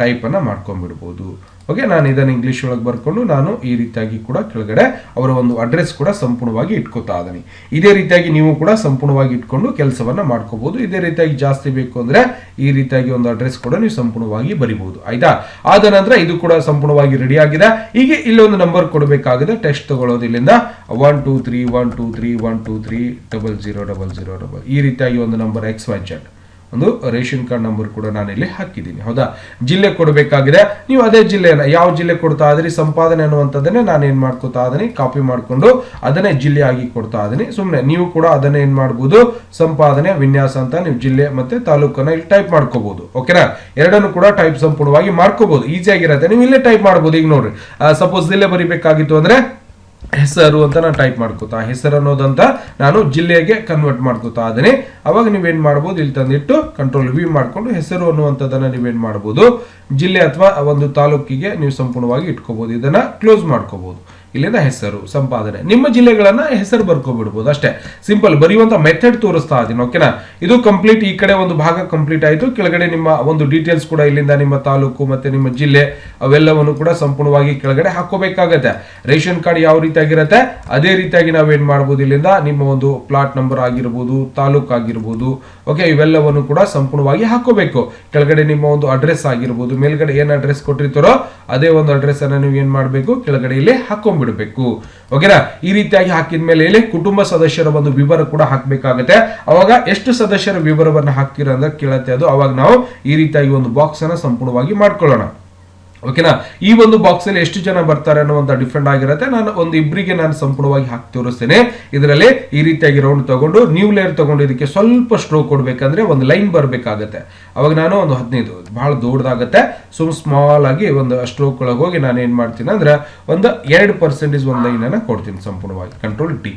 ಟೈಪನ್ನು ಮಾಡ್ಕೊಂಡ್ಬಿಡ್ಬೋದು. ಓಕೆ ನಾನು ಇದನ್ನು ಇಂಗ್ಲೀಷ್ ಒಳಗೆ ಬರ್ಕೊಂಡು ನಾನು ಈ ರೀತಿಯಾಗಿ ಕೂಡ ಕೆಳಗಡೆ ಅವರ ಒಂದು ಅಡ್ರೆಸ್ ಕೂಡ ಸಂಪೂರ್ಣವಾಗಿ ಇಟ್ಕೋತಾ ಇದ್ದೀನಿ. ಇದೇ ರೀತಿಯಾಗಿ ನೀವು ಕೂಡ ಸಂಪೂರ್ಣವಾಗಿ ಇಟ್ಕೊಂಡು ಕೆಲಸವನ್ನು ಮಾಡ್ಕೋಬಹುದು ಇದೇ ರೀತಿಯಾಗಿ ಜಾಸ್ತಿ ಬೇಕು ಅಂದರೆ ಈ ರೀತಿಯಾಗಿ ಒಂದು ಅಡ್ರೆಸ್ ಕೂಡ ನೀವು ಸಂಪೂರ್ಣವಾಗಿ ಬರಿಬಹುದು ಆಯ್ತಾ? ಆದ ನಂತರ ಇದು ಕೂಡ ಸಂಪೂರ್ಣವಾಗಿ ರೆಡಿ ಆಗಿದೆ. ಹೀಗೆ ಇಲ್ಲಿ ಒಂದು ನಂಬರ್ ಕೊಡಬೇಕಾಗಿದೆ. ಟೆಸ್ಟ್ ತಗೊಳ್ಳೋದು ಇಲ್ಲಿಂದ one two three one two three one two three double zero double zero double ಈ ರೀತಿಯಾಗಿ ಒಂದು ನಂಬರ್ ಎಕ್ಸ್ ವೈ ಜೆಡ್ ಒಂದು ರೇಷನ್ ಕಾರ್ಡ್ ನಂಬರ್ ಕೂಡ ನಾನು ಇಲ್ಲಿ ಹಾಕಿದ್ದೀನಿ. ಹೌದಾ? ಜಿಲ್ಲೆ ಕೊಡಬೇಕಾಗಿದೆ. ನೀವು ಅದೇ ಜಿಲ್ಲೆನ ಯಾವ ಜಿಲ್ಲೆ ಕೊಡ್ತಾ ಇದ್ರಿ ಸಂಪಾದನೆ ಅನ್ನುವಂಥದ್ದನ್ನೇ ನಾನು ಏನು ಮಾಡ್ಕೊತಾ ಇದೀನಿ ಕಾಪಿ ಮಾಡಿಕೊಂಡು ಅದನ್ನೇ ಜಿಲ್ಲೆ ಆಗಿ ಕೊಡ್ತಾ ಇದೀನಿ ಸುಮ್ಮನೆ ನೀವು ಕೂಡ ಅದನ್ನೇ ಏನು ಮಾಡ್ಬೋದು, ಸಂಪಾದನೆ, ವಿನ್ಯಾಸ ಅಂತ ನೀವು ಜಿಲ್ಲೆ ಮತ್ತೆ ತಾಲೂಕನ್ನ ಇಲ್ಲಿ ಟೈಪ್ ಮಾಡ್ಕೋಬಹುದು ಓಕೆನಾ? ಎರಡನ್ನು ಕೂಡ ಟೈಪ್ ಸಂಪೂರ್ಣವಾಗಿ ಮಾಡ್ಕೋಬಹುದು ಈಸಿಯಾಗಿರತ್ತೆ ನೀವು ಇಲ್ಲೇ ಟೈಪ್ ಮಾಡ್ಬೋದು ಈಗ ನೋಡ್ರಿ. ಸಪೋಸ್ ಇಲ್ಲೇ ಬರೀಬೇಕಾಗಿತ್ತು ಅಂದ್ರೆ ಹೆಸರು ಅಂತ ನಾನು ಟೈಪ್ ಮಾಡ್ಕೋತಾ. ಹೆಸರು ಅನ್ನೋದಂತ ನಾನು ಜಿಲ್ಲೆಗೆ ಕನ್ವರ್ಟ್ ಮಾಡ್ಕೋತಾ ಅದನ್ನೇ ಅವಾಗ ನೀವೇನು ಮಾಡ್ಬೋದು? ಇಲ್ಲಿ ತಂದಿಟ್ಟು ಕಂಟ್ರೋಲ್ ವಿ ಮಾಡ್ಕೊಂಡು ಹೆಸರು ಅನ್ನುವಂಥದ್ದನ್ನು ನೀವೇನು ಮಾಡ್ಬೋದು? ಜಿಲ್ಲೆ ಅಥವಾ ಒಂದು ತಾಲೂಕಿಗೆ ನೀವು ಸಂಪೂರ್ಣವಾಗಿ ಇಟ್ಕೋಬೋದು. ಇದನ್ನ ಕ್ಲೋಸ್ ಮಾಡ್ಕೋಬಹುದು ಇಲ್ಲಿಂದ ಹೆಸರು, ಸಂಪಾದನೆ. ನಿಮ್ಮ ಜಿಲ್ಲೆಗಳನ್ನ ಹೆಸರು ಬರ್ಕೊಬಿಡ್ಬೋದು ಅಷ್ಟೇ. ಸಿಂಪಲ್ ಬರೆಯುವಂತ ಮೆಥಡ್ ತೋರಿಸ್ತಾ ಇದೀನಿ ಓಕೆನಾ ಇದು ಕಂಪ್ಲೀಟ್ ಈ ಕಡೆ ಒಂದು ಭಾಗ ಕಂಪ್ಲೀಟ್ ಆಯಿತು. ಕೆಳಗಡೆ ನಿಮ್ಮ ಒಂದು ಡೀಟೇಲ್ಸ್ ಕೂಡ ಇಲ್ಲಿಂದ ನಿಮ್ಮ ತಾಲೂಕು ಮತ್ತೆ ನಿಮ್ಮ ಜಿಲ್ಲೆ, ಅವೆಲ್ಲವನ್ನು ಕೂಡ ಸಂಪೂರ್ಣವಾಗಿ ಕೆಳಗಡೆ ಹಾಕೋಬೇಕಾಗತ್ತೆ ರೇಷನ್ ಕಾರ್ಡ್ ಯಾವ ರೀತಿಯಾಗಿರುತ್ತೆ? ಅದೇ ರೀತಿಯಾಗಿ ನಾವೇನ್ ಮಾಡ್ಬೋದು ಇಲ್ಲಿಂದ? ನಿಮ್ಮ ಒಂದು ಪ್ಲಾಟ್ ನಂಬರ್ ಆಗಿರ್ಬೋದು, ತಾಲೂಕು ಆಗಿರ್ಬೋದು ಓಕೆ ಇವೆಲ್ಲವನ್ನು ಕೂಡ ಸಂಪೂರ್ಣವಾಗಿ ಹಾಕೋಬೇಕು ಕೆಳಗಡೆ ನಿಮ್ಮ ಒಂದು ಅಡ್ರೆಸ್ ಆಗಿರ್ಬೋದು. ಮೇಲ್ಗಡೆ ಏನ್ ಅಡ್ರೆಸ್ ಕೊಟ್ಟಿರ್ತಾರೋ, ಅದೇ ಒಂದು ಅಡ್ರೆಸ್ ಅನ್ನ ನೀವು ಏನ್ ಮಾಡಬೇಕು? ಕೆಳಗಡೆ ಇಲ್ಲಿ ಹಾಕೊಂಡ್ಬಿಡ್ಬೇಕು ಓಕೆನಾ? ಈ ರೀತಿಯಾಗಿ ಹಾಕಿದ ಮೇಲೆ ಇಲ್ಲಿ ಕುಟುಂಬ ಸದಸ್ಯರ ಒಂದು ವಿವರ ಕೂಡ ಹಾಕ್ಬೇಕಾಗತ್ತೆ. ಅವಾಗ ಎಷ್ಟು ಸದಸ್ಯರ ವಿವರವನ್ನ ಹಾಕ್ತೀರಾ ಅಂತ ಕೇಳತ್ತೆ ಅದು. ಅವಾಗ ನಾವು ಈ ರೀತಿಯಾಗಿ ಒಂದು ಬಾಕ್ಸ್ ಅನ್ನ ಸಂಪೂರ್ಣವಾಗಿ ಮಾಡ್ಕೊಳ್ಳೋಣ. ಓಕೆನಾ ಈ ಒಂದು ಬಾಕ್ಸ್ ಅಲ್ಲಿ ಎಷ್ಟು ಜನ ಬರ್ತಾರೆ ಅನ್ನುವಂತ ಡಿಫ್ರೆಂಟ್ ಆಗಿರುತ್ತೆ. ನಾನು ಒಂದು ಇಬ್ಬರಿಗೆ ನಾನು ಸಂಪೂರ್ಣವಾಗಿ ಹಾಕಿ ತೋರಿಸ್ತೇನೆ. ಇದರಲ್ಲಿ ಈ ರೀತಿಯಾಗಿ ರೌಂಡ್ ತಗೊಂಡು ನ್ಯೂ ಲೇಯರ್ ತಗೊಂಡು ಇದಕ್ಕೆ ಸ್ವಲ್ಪ ಸ್ಟ್ರೋಕ್ ಕೊಡಬೇಕಂದ್ರೆ ಒಂದು ಲೈನ್ ಬರಬೇಕಾಗತ್ತೆ. ಅವಾಗ ನಾನು ಒಂದು ಹದಿನೈದು ಬಹಳ ದೊಡ್ಡದಾಗತ್ತೆ. ಸುಮ್ ಸ್ಮಾಲ್ ಆಗಿ ಒಂದು ಸ್ಟ್ರೋಕ್ ಒಳಗೆ ಹೋಗಿ ನಾನು ಏನ್ ಮಾಡ್ತೀನಿ ಅಂದ್ರೆ ಒಂದು ಎರಡು ಪರ್ಸೆಂಟೇಜ್ ಒಂದು ಲೈನ್ ಅನ್ನ ಕೊಡ್ತೀನಿ ಸಂಪೂರ್ಣವಾಗಿ. ಕಂಟ್ರೋಲ್ ಟಿ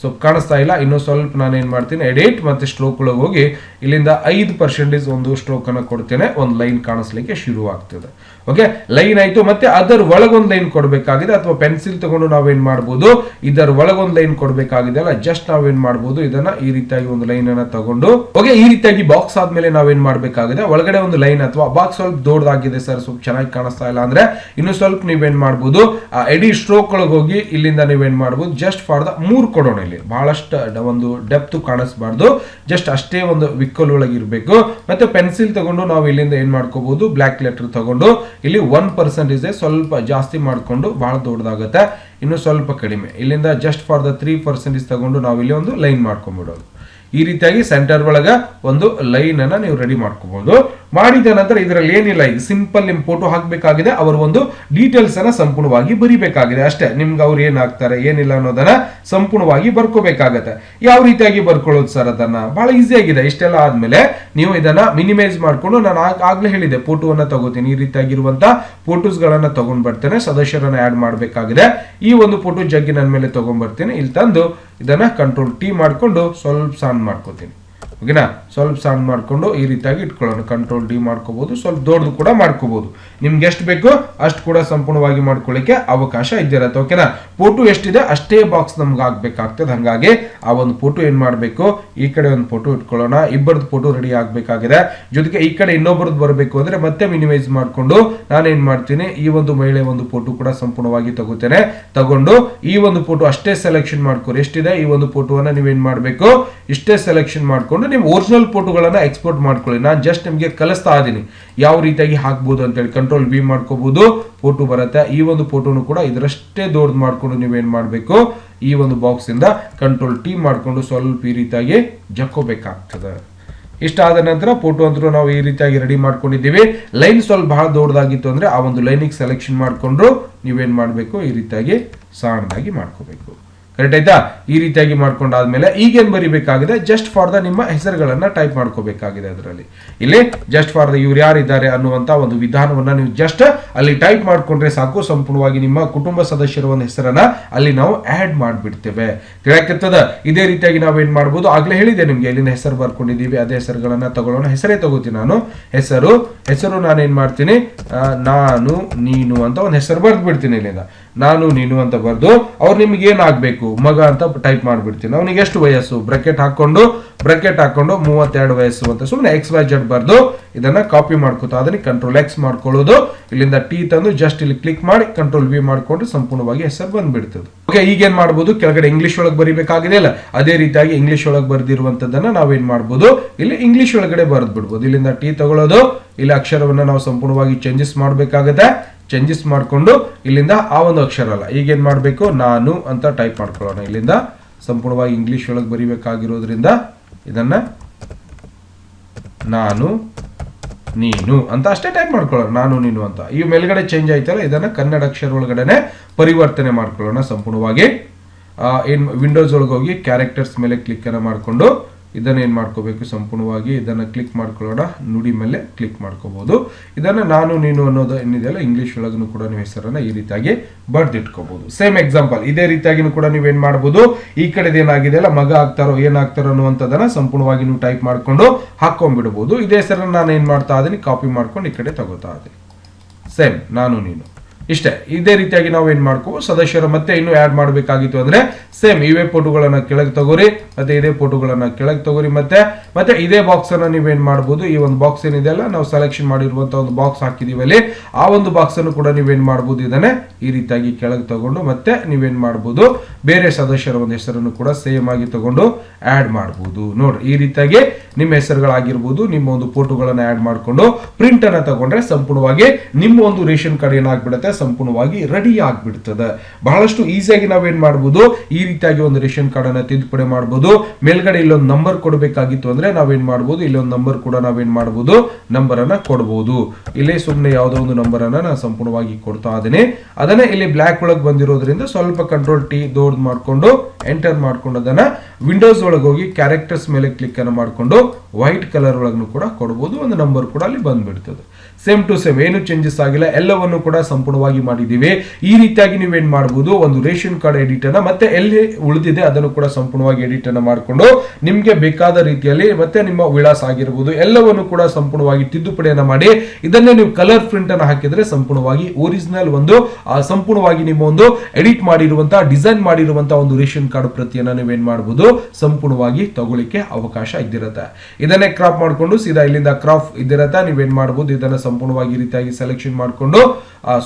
ಸೊ ಕಾಣಿಸ್ತಾ ಇಲ್ಲ. ಇನ್ನೂ ಸ್ವಲ್ಪ ನಾನು ಏನು ಮಾಡ್ತೀನಿ ಎಡಿಟ್ ಮತ್ತೆ ಸ್ಟ್ರೋಕ್ ಒಳಗೆ ಹೋಗಿ ಇಲ್ಲಿಂದ ಐದು ಪರ್ಸೆಂಟೇಜ್ ಒಂದು ಸ್ಟ್ರೋಕ್ ಅನ್ನು ಕೊಡ್ತೇನೆ. ಒಂದು ಲೈನ್ ಕಾಣಿಸ್ಲಿಕ್ಕೆ ಶುರು ಆಗ್ತದೆ ಓಕೆ ಲೈನ್ ಆಯ್ತು. ಮತ್ತೆ ಅದರ ಒಳಗೊಂದು ಲೈನ್ ಕೊಡಬೇಕಾಗಿದೆ. ಅಥವಾ ಪೆನ್ಸಿಲ್ ತಗೊಂಡು ನಾವೇನ್ ಮಾಡ್ಬೋದು? ಇದರ ಒಳಗೊಂದು ಲೈನ್ ಕೊಡಬೇಕಾಗಿದೆ ಅಲ್ಲ? ಜಸ್ಟ್ ನಾವೇನ್ ಮಾಡ್ಬೋದು? ಇದನ್ನ ಈ ರೀತಿಯಾಗಿ ಒಂದು ಲೈನ್ ಅನ್ನ ತಗೊಂಡು ಓಕೆ ಈ ರೀತಿಯಾಗಿ ಬಾಕ್ಸ್ ಆದ್ಮೇಲೆ ನಾವೇನ್ ಮಾಡ್ಬೇಕಾಗಿದೆ? ಒಳಗಡೆ ಒಂದು ಲೈನ್ ಅಥವಾ ಬಾಕ್ಸ್ ಸ್ವಲ್ಪ ದೊಡ್ಡದಾಗಿದೆ ಸರ್ ಸ್ವಲ್ಪ ಚೆನ್ನಾಗಿ ಕಾಣಿಸ್ತಾ ಇಲ್ಲ ಅಂದ್ರೆ ಇನ್ನು ಸ್ವಲ್ಪ ನೀವೇನ್ ಮಾಡ್ಬೋದು? ಆ ಎಡಿ ಸ್ಟ್ರೋಕ್ ಒಳಗೆ ಹೋಗಿ ಇಲ್ಲಿಂದ ನೀವೇನ್ ಮಾಡ್ಬೋದು? ಜಸ್ಟ್ ಫಾರ್ ದ ಮೂರ್ ಕೊಡೋಣ ಇಲ್ಲಿ. ಬಹಳಷ್ಟು ಒಂದು ಡೆಪ್ತ್ ಕಾಣಿಸ್ಬಾರ್ದು. ಜಸ್ಟ್ ಅಷ್ಟೇ ಒಂದು ವಿಕ್ಕಲ್ ಒಳಗೆ ಇರಬೇಕು. ಮತ್ತೆ ಪೆನ್ಸಿಲ್ ತಗೊಂಡು ನಾವು ಇಲ್ಲಿಂದ ಏನ್ ಮಾಡ್ಕೋಬಹುದು ಬ್ಲಾಕ್ ಲೆಟರ್ ತಗೊಂಡು ಇಲ್ಲಿ ಒನ್ ಪರ್ಸೆಂಟೇಜ್ ಸ್ವಲ್ಪ ಜಾಸ್ತಿ ಮಾಡಿಕೊಂಡು ಬಹಳ ದೊಡ್ಡದಾಗುತ್ತೆ. ಇನ್ನು ಸ್ವಲ್ಪ ಕಡಿಮೆ. ಇಲ್ಲಿಂದ just for the three percentage ತಗೊಂಡು ನಾವು ಇಲ್ಲಿ ಒಂದು ಲೈನ್ ಮಾಡ್ಕೊಂಡ್ಬಿಡೋದು ಈ ರೀತಿಯಾಗಿ ಸೆಂಟರ್ ಒಳಗೆ ಒಂದು ಲೈನ್ ಅನ್ನ ನೀವು ರೆಡಿ ಮಾಡ್ಕೋಬಹುದು ಮಾಡಿದ ನಂತರ ಇದರಲ್ಲಿ ಏನಿಲ್ಲ, ಈಗ ಸಿಂಪಲ್ ನಿಮ್ ಫೋಟೋ ಹಾಕಬೇಕಾಗಿದೆ, ಅವರು ಒಂದು ಡೀಟೇಲ್ಸ್ ಅನ್ನ ಸಂಪೂರ್ಣವಾಗಿ ಬರಿಬೇಕಾಗಿದೆ ಅಷ್ಟೇ. ನಿಮ್ಗೆ ಅವ್ರು ಏನ್ ಹಾಕ್ತಾರೆ ಏನಿಲ್ಲ ಅನ್ನೋದನ್ನ ಸಂಪೂರ್ಣವಾಗಿ ಬರ್ಕೋಬೇಕಾಗತ್ತೆ. ಯಾವ ರೀತಿಯಾಗಿ ಬರ್ಕೊಳ್ಳೋದು ಸರ್ ಅದನ್ನ? ಬಹಳ ಈಸಿ ಆಗಿದೆ. ಇಷ್ಟೆಲ್ಲ ಆದ್ಮೇಲೆ ನೀವು ಇದನ್ನ ಮಿನಿಮೈಸ್ ಮಾಡ್ಕೊಂಡು ನಾನು ಆಗ್- ಆಗ್ಲೇ ಹೇಳಿದೆ ಫೋಟೋವನ್ನ ತಗೋತೀನಿ, ಈ ರೀತಿಯಾಗಿರುವಂತ ಫೋಟೋಸ್ ಗಳನ್ನ ತಗೊಂಡ್ ಬರ್ತೇನೆ ಸದಸ್ಯರನ್ನ ಆಡ್ ಮಾಡಬೇಕಾಗಿದೆ. ಈ ಒಂದು ಫೋಟೋ ಜಗ್ಗಿ ನನ್ನ ಮೇಲೆ ತಗೊಂಡ್ಬರ್ತೇನೆ. ಇಲ್ಲಿ ತಂದು ಇದನ್ನ ಕಂಟ್ರೋಲ್ ಟಿ ಮಾಡ್ಕೊಂಡು ಸ್ವಲ್ಪ ಸಾನ್ ಮಾಡ್ಕೋತೀನಿ. ಓಕೆನಾ? ಸ್ವಲ್ಪ ಸಣ್ಣ ಮಾಡ್ಕೊಂಡು ಈ ರೀತಿಯಾಗಿ ಇಟ್ಕೊಳ್ಳೋಣ. ಕಂಟ್ರೋಲ್ ಡಿ ಮಾಡ್ಕೋಬಹುದು ಸ್ವಲ್ಪ ದೊಡ್ಡದು ಕೂಡ ಮಾಡ್ಕೋಬಹುದು ನಿಮ್ಗೆ ಎಷ್ಟು ಬೇಕು ಅಷ್ಟು ಕೂಡ ಸಂಪೂರ್ಣವಾಗಿ ಮಾಡ್ಕೊಳ್ಳಿಕ್ಕೆ ಅವಕಾಶ ಇದ್ದಿರತ್ತೆ, ಓಕೆನಾ? ಫೋಟೋ ಎಷ್ಟಿದೆ ಅಷ್ಟೇ ಬಾಕ್ಸ್ ನಮ್ಗೆ ಆಗ್ಬೇಕಾಗ್ತದೆ. ಹಂಗಾಗಿ ಆ ಒಂದು ಫೋಟೋ ಏನ್ ಮಾಡಬೇಕು? ಈ ಕಡೆ ಒಂದು ಫೋಟೋ ಇಟ್ಕೊಳ್ಳೋಣ. ಇಬ್ಬರದ್ದು ಫೋಟೋ ರೆಡಿ ಆಗಬೇಕಾಗಿದೆ. ಜೊತೆಗೆ ಈ ಕಡೆ ಇನ್ನೊಬ್ಬರದ್ದು ಬರಬೇಕು ಅಂದ್ರೆ ಮತ್ತೆ ಮಿನಿಮೈಸ್ ಮಾಡಿಕೊಂಡು ನಾನೇನ್ ಮಾಡ್ತೀನಿ? ಈ ಒಂದು ಮಹಿಳೆ ಒಂದು ಫೋಟೋ ಕೂಡ ಸಂಪೂರ್ಣವಾಗಿ ತಗೋತೇನೆ. ತಗೊಂಡು ಈ ಒಂದು ಫೋಟೋ ಅಷ್ಟೇ ಸೆಲೆಕ್ಷನ್ ಮಾಡ್ಕೊರಿ ಎಷ್ಟಿದೆ? ಈ ಒಂದು ಫೋಟೋವನ್ನ ನೀವೇನ್ ಮಾಡಬೇಕು? ಇಷ್ಟೇ ಸೆಲೆಕ್ಷನ್ ಮಾಡಿಕೊಂಡು ನೀವು ಒರಿಜಿನಲ್ ಫೋಟೋಗಳನ್ನ ಎಕ್ಸ್ಪೋರ್ಟ್ ಮಾಡ್ಕೊಳ್ಳಿ. ನಾನು ಜಸ್ಟ್ ನಿಮ್ಗೆ ಕಲಿಸ್ತಾ ಇದ್ದೀನಿ. ಯಾವ ರೀತಿಯಾಗಿ ಹಾಕ್ಬೋದು ಅಂತೇಳಿ ಕಂಟ್ರೋಲ್ ಬಿ ಮಾಡ್ಕೋಬಹುದು ಫೋಟೋ ಬರುತ್ತೆ. ಈ ಒಂದು ಫೋಟೋನು ಕೂಡ ಇದರಷ್ಟೇ ದೊಡ್ಡದು ಮಾಡ್ಕೊಂಡು ನೀವೇನ್ ಮಾಡ್ಬೇಕು? ಈ ಒಂದು ಬಾಕ್ಸ್ ಇಂದ ಕಂಟ್ರೋಲ್ ಟಿ ಮಾಡಿಕೊಂಡು ಸ್ವಲ್ಪ ಈ ರೀತಿಯಾಗಿ ಜಕ್ಕೋಬೇಕಾಗ್ತದೆ. ಇಷ್ಟ ಆದ ನಂತರ ಫೋಟೋ ಅಂತೂ ನಾವು ಈ ರೀತಿಯಾಗಿ ರೆಡಿ ಮಾಡ್ಕೊಂಡಿದ್ದೀವಿ. ಲೈನ್ ಸ್ವಲ್ಪ ಬಹಳ ದೊಡ್ಡದಾಗಿತ್ತು ಅಂದ್ರೆ ಆ ಒಂದು ಲೈನಿಗೆ ಸೆಲೆಕ್ಷನ್ ಮಾಡಿಕೊಂಡ್ರು ನೀವೇನು ಮಾಡಬೇಕು? ಈ ರೀತಿಯಾಗಿ ಸಣ್ಣದಾಗಿ ಮಾಡ್ಕೋಬೇಕು. ಕರೆಕ್ಟ್ ಆಯ್ತಾ? ಈ ರೀತಿಯಾಗಿ ಮಾಡ್ಕೊಂಡಾದ್ಮೇಲೆ ಈಗೇನು ಬರಿಬೇಕಾಗಿದೆ? ಜಸ್ಟ್ ಫಾರ್ ದ ನಿಮ್ಮ ಹೆಸರುಗಳನ್ನ ಟೈಪ್ ಮಾಡ್ಕೋಬೇಕಾಗಿದೆ ಅದರಲ್ಲಿ. ಇಲ್ಲಿ ಜಸ್ಟ್ ಫಾರ್ ದ ಇವ್ರು ಯಾರಿದ್ದಾರೆ ಅನ್ನುವಂತ ಒಂದು ವಿಧಾನವನ್ನ ನೀವು ಜಸ್ಟ್ ಅಲ್ಲಿ ಟೈಪ್ ಮಾಡ್ಕೊಂಡ್ರೆ ಸಾಕು. ಸಂಪೂರ್ಣವಾಗಿ ನಿಮ್ಮ ಕುಟುಂಬ ಸದಸ್ಯರ ಒಂದು ಹೆಸರನ್ನ ಅಲ್ಲಿ ನಾವು ಆಡ್ ಮಾಡಿಬಿಡ್ತೇವೆ. ತಿಳಿಯಾಕಿರ್ತದ ಇದೇ ರೀತಿಯಾಗಿ ನಾವೇನ್ ಮಾಡ್ಬೋದು? ಆಗ್ಲೇ ಹೇಳಿದೆ ನಿಮಗೆ ಇಲ್ಲಿನ ಹೆಸರು ಬರ್ಕೊಂಡಿದೀವಿ ಅದೇ ಹೆಸರುಗಳನ್ನ ತಗೊಳ್ಳೋಣ. ಹೆಸರೇ ತಗೋತೀನಿ ನಾನು. ಹೆಸರು ಹೆಸರು ನಾನೇನ್ ಮಾಡ್ತೀನಿ? ನಾನು, ನೀನು ಅಂತ ಒಂದು ಹೆಸರು ಬರ್ದು ಬಿಡ್ತೀನಿ ಇಲ್ಲಿಂದ. ನಾನು, ನೀನು ಅಂತ ಬರೆದು ಅವ್ರು ನಿಮ್ಗೆ ಏನಾಗಬೇಕು? ಮಗ ಅಂತ ಟೈಪ್ ಮಾಡಿಬಿಡ್ತೀನಿ. ಅವನಿಗೆ ಎಷ್ಟು ವಯಸ್ಸು? ಬ್ರಕೆಟ್ ಹಾಕೊಂಡು ಬ್ರಕೆಟ್ ಹಾಕೊಂಡು ಮೂವತ್ತೆರಡು ವಯಸ್ಸು ಅಂತ ಸುಮ್ಮನೆ ಎಕ್ಸ್ ವೈ ಜೆಡ್ ಬರೆದು ಇದನ್ನ ಕಾಪಿ ಮಾಡ್ಕೋತಾ ಅದನ್ನ ಕಂಟ್ರೋಲ್ ಎಕ್ಸ್ ಮಾಡ್ಕೊಳ್ಳೋದು. ಇಲ್ಲಿಂದ ಟಿ ತಂದು ಜಸ್ಟ್ ಇಲ್ಲಿ ಕ್ಲಿಕ್ ಮಾಡಿ ಕಂಟ್ರೋಲ್ ವಿ ಮಾಡ್ಕೊಂಡು ಸಂಪೂರ್ಣವಾಗಿ ಹೆಸರು ಬಂದ್ಬಿಡ್ತದೆ. ಓಕೆ ಈಗ ಏನ್ ಮಾಡ್ಬೋದು? ಕೆಳಗಡೆ ಇಂಗ್ಲಿಷ್ ಒಳಗೆ ಬರಿಬೇಕಾಗಿದೆ ಅಲ್ಲ ಅದೇ ರೀತಿಯಾಗಿ ಇಂಗ್ಲಿಷ್ ಒಳಗೆ ಬರ್ದಿರುವಂತದ್ದನ್ನ ನಾವೇನ್ ಮಾಡ್ಬೋದು? ಇಲ್ಲಿ ಇಂಗ್ಲಿಷ್ ಒಳಗಡೆ ಬರೆದ್ಬಿಡ್ಬೋದು. ಇಲ್ಲಿಂದ ಟಿ ತಗೊಳ್ಳೋದು. ಇಲ್ಲಿ ಅಕ್ಷರವನ್ನ ನಾವು ಸಂಪೂರ್ಣವಾಗಿ ಚೇಂಜಸ್ ಮಾಡಬೇಕಾಗತ್ತೆ. ಚೇಂಜಸ್ ಮಾಡಿಕೊಂಡು ಇಲ್ಲಿಂದ ಆ ಒಂದು ಅಕ್ಷರ ಅಲ್ಲ. ಈಗ ಏನ್ ಮಾಡಬೇಕು? ನಾನು ಅಂತ ಟೈಪ್ ಮಾಡ್ಕೊಳ್ಳೋಣ. ಇಲ್ಲಿಂದ ಸಂಪೂರ್ಣವಾಗಿ ಇಂಗ್ಲಿಷ್ ಒಳಗೆ ಬರಿಬೇಕಾಗಿರೋದ್ರಿಂದ ಇದನ್ನ ನಾನು, ನೀನು ಅಂತ ಅಷ್ಟೇ ಟೈಪ್ ಮಾಡ್ಕೊಳ್ಳೋಣ. ನಾನು, ನೀನು ಅಂತ. ಈ ಮೇಲ್ಗಡೆ ಚೇಂಜ್ ಆಯ್ತಲ್ಲ, ಇದನ್ನ ಕನ್ನಡ ಅಕ್ಷರ ಒಳಗಡೆನೆ ಪರಿವರ್ತನೆ ಮಾಡ್ಕೊಳ್ಳೋಣ ಸಂಪೂರ್ಣವಾಗಿ. ಏನು ವಿಂಡೋಸ್ ಒಳಗೆ ಹೋಗಿ ಕ್ಯಾರೆಕ್ಟರ್ಸ್ ಮೇಲೆ ಕ್ಲಿಕ್ ಅನ್ನ ಮಾಡಿಕೊಂಡು ಇದನ್ನ ಏನು ಮಾಡ್ಕೋಬೇಕು? ಸಂಪೂರ್ಣವಾಗಿ ಇದನ್ನ ಕ್ಲಿಕ್ ಮಾಡ್ಕೊಳ್ಳೋಣ. ನುಡಿ ಮೇಲೆ ಕ್ಲಿಕ್ ಮಾಡ್ಕೋಬಹುದು ಇದನ್ನ ನಾನು, ನೀನು ಅನ್ನೋದು ಏನಿದೆಯಲ್ಲ ಇಂಗ್ಲಿಷ್ ಒಳಗೂ ಕೂಡ ನೀವು ಹೆಸರನ್ನ ಈ ರೀತಿಯಾಗಿ ಬರ್ದಿಟ್ಕೋಬಹುದು ಸೇಮ್ ಎಕ್ಸಾಂಪಲ್ ಇದೇ ರೀತಿಯಾಗಿ ಕೂಡ ನೀವೇನು ಮಾಡ್ಬೋದು? ಈ ಕಡೆದು ಏನಾಗಿದೆಯಲ್ಲ, ಮಗ ಆಗ್ತಾರೋ ಏನಾಗ್ತಾರೋ ಅನ್ನುವಂಥದ್ದನ್ನು ಸಂಪೂರ್ಣವಾಗಿ ನೀವು ಟೈಪ್ ಮಾಡ್ಕೊಂಡು ಹಾಕೊಂಡ್ಬಿಡ್ಬೋದು ಇದೇ ಹೆಸರನ್ನ ನಾನು ಏನು ಮಾಡ್ತಾ ಇದ್ದೀನಿ? ಕಾಪಿ ಮಾಡ್ಕೊಂಡು ಈ ಕಡೆ ತಗೋತಾ ಇದ್ದೀನಿ. ಸೇಮ್ ನಾನು, ನೀನು. ಇಷ್ಟೇ. ಇದೇ ರೀತಿಯಾಗಿ ನಾವು ಏನು ಮಾಡ್ಕೋ ಸದಸ್ಯರು ಮತ್ತೆ ಇನ್ನು ಆಡ್ ಮಾಡಬೇಕಾಗಿತ್ತು ಅಂದ್ರೆ ಸೇಮ್ ಇವೇ ಫೋಟೋಗಳನ್ನು ಕೆಳಗೆ ತಗೋರಿ, ಮತ್ತೆ ಇದೇ ಫೋಟೋಗಳನ್ನು ಕೆಳಗೆ ತಗೋರಿ ಮತ್ತೆ ಮತ್ತೆ ಇದೇ ಬಾಕ್ಸನ್ನು ನೀವೇನು ಮಾಡ್ಬೋದು, ಈ ಒಂದು ಬಾಕ್ಸ್ ಏನಿದೆ ಅಲ್ಲ, ನಾವು ಸೆಲೆಕ್ಷನ್ ಮಾಡಿರುವಂತ ಒಂದು ಬಾಕ್ಸ್ ಹಾಕಿದ್ದೀವಿ ಅಲ್ಲಿ. ಆ ಒಂದು ಬಾಕ್ಸನ್ನು ಕೂಡ ನೀವೇನು ಮಾಡ್ಬೋದು, ಇದನ್ನೇ ಈ ರೀತಿಯಾಗಿ ಕೆಳಗೆ ತಗೊಂಡು ಮತ್ತೆ ನೀವೇನು ಮಾಡ್ಬೋದು, ಬೇರೆ ಸದಸ್ಯರ ಒಂದು ಹೆಸರನ್ನು ಕೂಡ ಸೇಮ್ ಆಗಿ ತಗೊಂಡು ಆಡ್ ಮಾಡ್ಬೋದು. ನೋಡ್ರಿ, ಈ ರೀತಿಯಾಗಿ ನಿಮ್ಮ ಹೆಸರುಗಳಾಗಿರ್ಬೋದು, ನಿಮ್ಮ ಒಂದು ಫೋಟೋಗಳನ್ನು ಆಡ್ ಮಾಡ್ಕೊಂಡು ಪ್ರಿಂಟನ್ನು ತಗೊಂಡ್ರೆ ಸಂಪೂರ್ಣವಾಗಿ ನಿಮ್ಮ ಒಂದು ರೇಷನ್ ಕಾರ್ಡ್ ಏನಾಗ್ಬಿಡುತ್ತೆ ಸಂಪೂರ್ಣವಾಗಿ ರೆಡಿ ಆಗಿಬಿಡ್ತದೆ. ಬಹಳಷ್ಟು ಈಸಿಯಾಗಿ ನಾವೇನ್ ಮಾಡ್ಬೋದು? ಈ ರೀತಿಯಾಗಿ ಒಂದು ರೇಷನ್ ಕಾರ್ಡ್ ಅನ್ನ ತಿದ್ದುಪಡಿ ಮಾಡ್ಬೋದು. ಮೇಲ್ಗಡೆ ಇಲ್ಲೊಂದು ನಂಬರ್ ಕೊಡಬೇಕಾಗಿತ್ತು ಅಂದ್ರೆ ನಾವೇನ್ ಮಾಡ್ಬೋದು? ಇಲ್ಲೊಂದು ನಂಬರ್ ಕೂಡ ನಾವೇನ್ ಮಾಡ್ಬೋದು? ನಂಬರ್ ಅನ್ನ ಕೊಡ್ಬೋದು. ಇಲ್ಲೇ ಸುಮ್ಮನೆ ಯಾವುದೋ ಒಂದು ನಂಬರ್ ನಾನು ಸಂಪೂರ್ಣವಾಗಿ ಕೊಡ್ತಾ ಇದ್ದೀನಿ. ಅದನ್ನ ಇಲ್ಲಿ ಬ್ಲಾಕ್ ಒಳಗೆ ಬಂದಿರೋದ್ರಿಂದ ಸ್ವಲ್ಪ ಕಂಟ್ರೋಲ್ ಟಿ ದೋಡ್ ಮಾಡಿಕೊಂಡು ಎಂಟರ್ ಮಾಡ್ಕೊಂಡು ಅದನ್ನ ವಿಂಡೋಸ್ ಒಳಗೆ ಹೋಗಿ ಕ್ಯಾರೆಕ್ಟರ್ಸ್ ಮೇಲೆ ಕ್ಲಿಕ್ ಅನ್ನು ಮಾಡ್ಕೊಂಡು ವೈಟ್ ಕಲರ್ ಒಳಗೂ ಕೂಡ ಕೊಡ್ಬೋದು. ಒಂದು ನಂಬರ್ ಕೂಡ ಅಲ್ಲಿ ಬಂದ್ಬಿಡ್ತದೆ. ಸೇಮ್ ಟು ಸೇಮ್ ಏನು ಚೇಂಜಸ್ ಆಗಿಲ್ಲ, ಎಲ್ಲವನ್ನು ಕೂಡ ಸಂಪೂರ್ಣವಾಗಿ ಮಾಡಿದ್ದೀವಿ. ಈ ರೀತಿಯಾಗಿ ನೀವೇನ್ ಮಾಡಬಹುದು ಒಂದು ರೇಷನ್ ಕಾರ್ಡ್ ಎಡಿಟ್ ಅನ್ನ ಮತ್ತೆ ಎಲ್ಲಿ ಉಳಿದಿದೆ ಅದನ್ನು ಕೂಡ ಸಂಪೂರ್ಣವಾಗಿ ಎಡಿಟ್ ಅನ್ನ ಮಾಡಿಕೊಂಡು, ನಿಮಗೆ ಬೇಕಾದ ರೀತಿಯಲ್ಲಿ ಮತ್ತೆ ನಿಮ್ಮ ವಿಳಾಸ ಆಗಿರಬಹುದು ಎಲ್ಲವನ್ನು ಕೂಡ ಸಂಪೂರ್ಣವಾಗಿ ತಿದ್ದುಪಡಿಯನ್ನ ಮಾಡಿ, ಇದನ್ನೇ ನೀವು ಕಲರ್ ಪ್ರಿಂಟ್ ಅನ್ನು ಹಾಕಿದ್ರೆ ಸಂಪೂರ್ಣವಾಗಿ ಒರಿಜಿನಲ್ ಒಂದು ಸಂಪೂರ್ಣವಾಗಿ ನಿಮ್ಮ ಒಂದು ಎಡಿಟ್ ಮಾಡಿರುವಂತಹ ಡಿಸೈನ್ ಮಾಡಿರುವಂತಹ ಒಂದು ರೇಷನ್ ಕಾರ್ಡ್ ಪ್ರತಿಯನ್ನ ಏನ್ ಮಾಡಬಹುದು ಸಂಪೂರ್ಣವಾಗಿ ತಗೊಳ್ಳಿಕ್ಕೆ ಅವಕಾಶ ಇದ್ದಿರುತ್ತೆ. ಇದನ್ನೇ ಕ್ರಾಪ್ ಮಾಡ್ಕೊಂಡು ಸೀದಾ ಇಲ್ಲಿಂದ ಕ್ರಾಪ್ ಇದ್ದಿರತ್ತೆ, ನೀವೇನ್ ಮಾಡಬಹುದು ಇದನ್ನ ಸಂಪೂರ್ಣವಾಗಿ ರೀತಿಯಾಗಿ ಸೆಲೆಕ್ಷನ್ ಮಾಡ್ಕೊಂಡು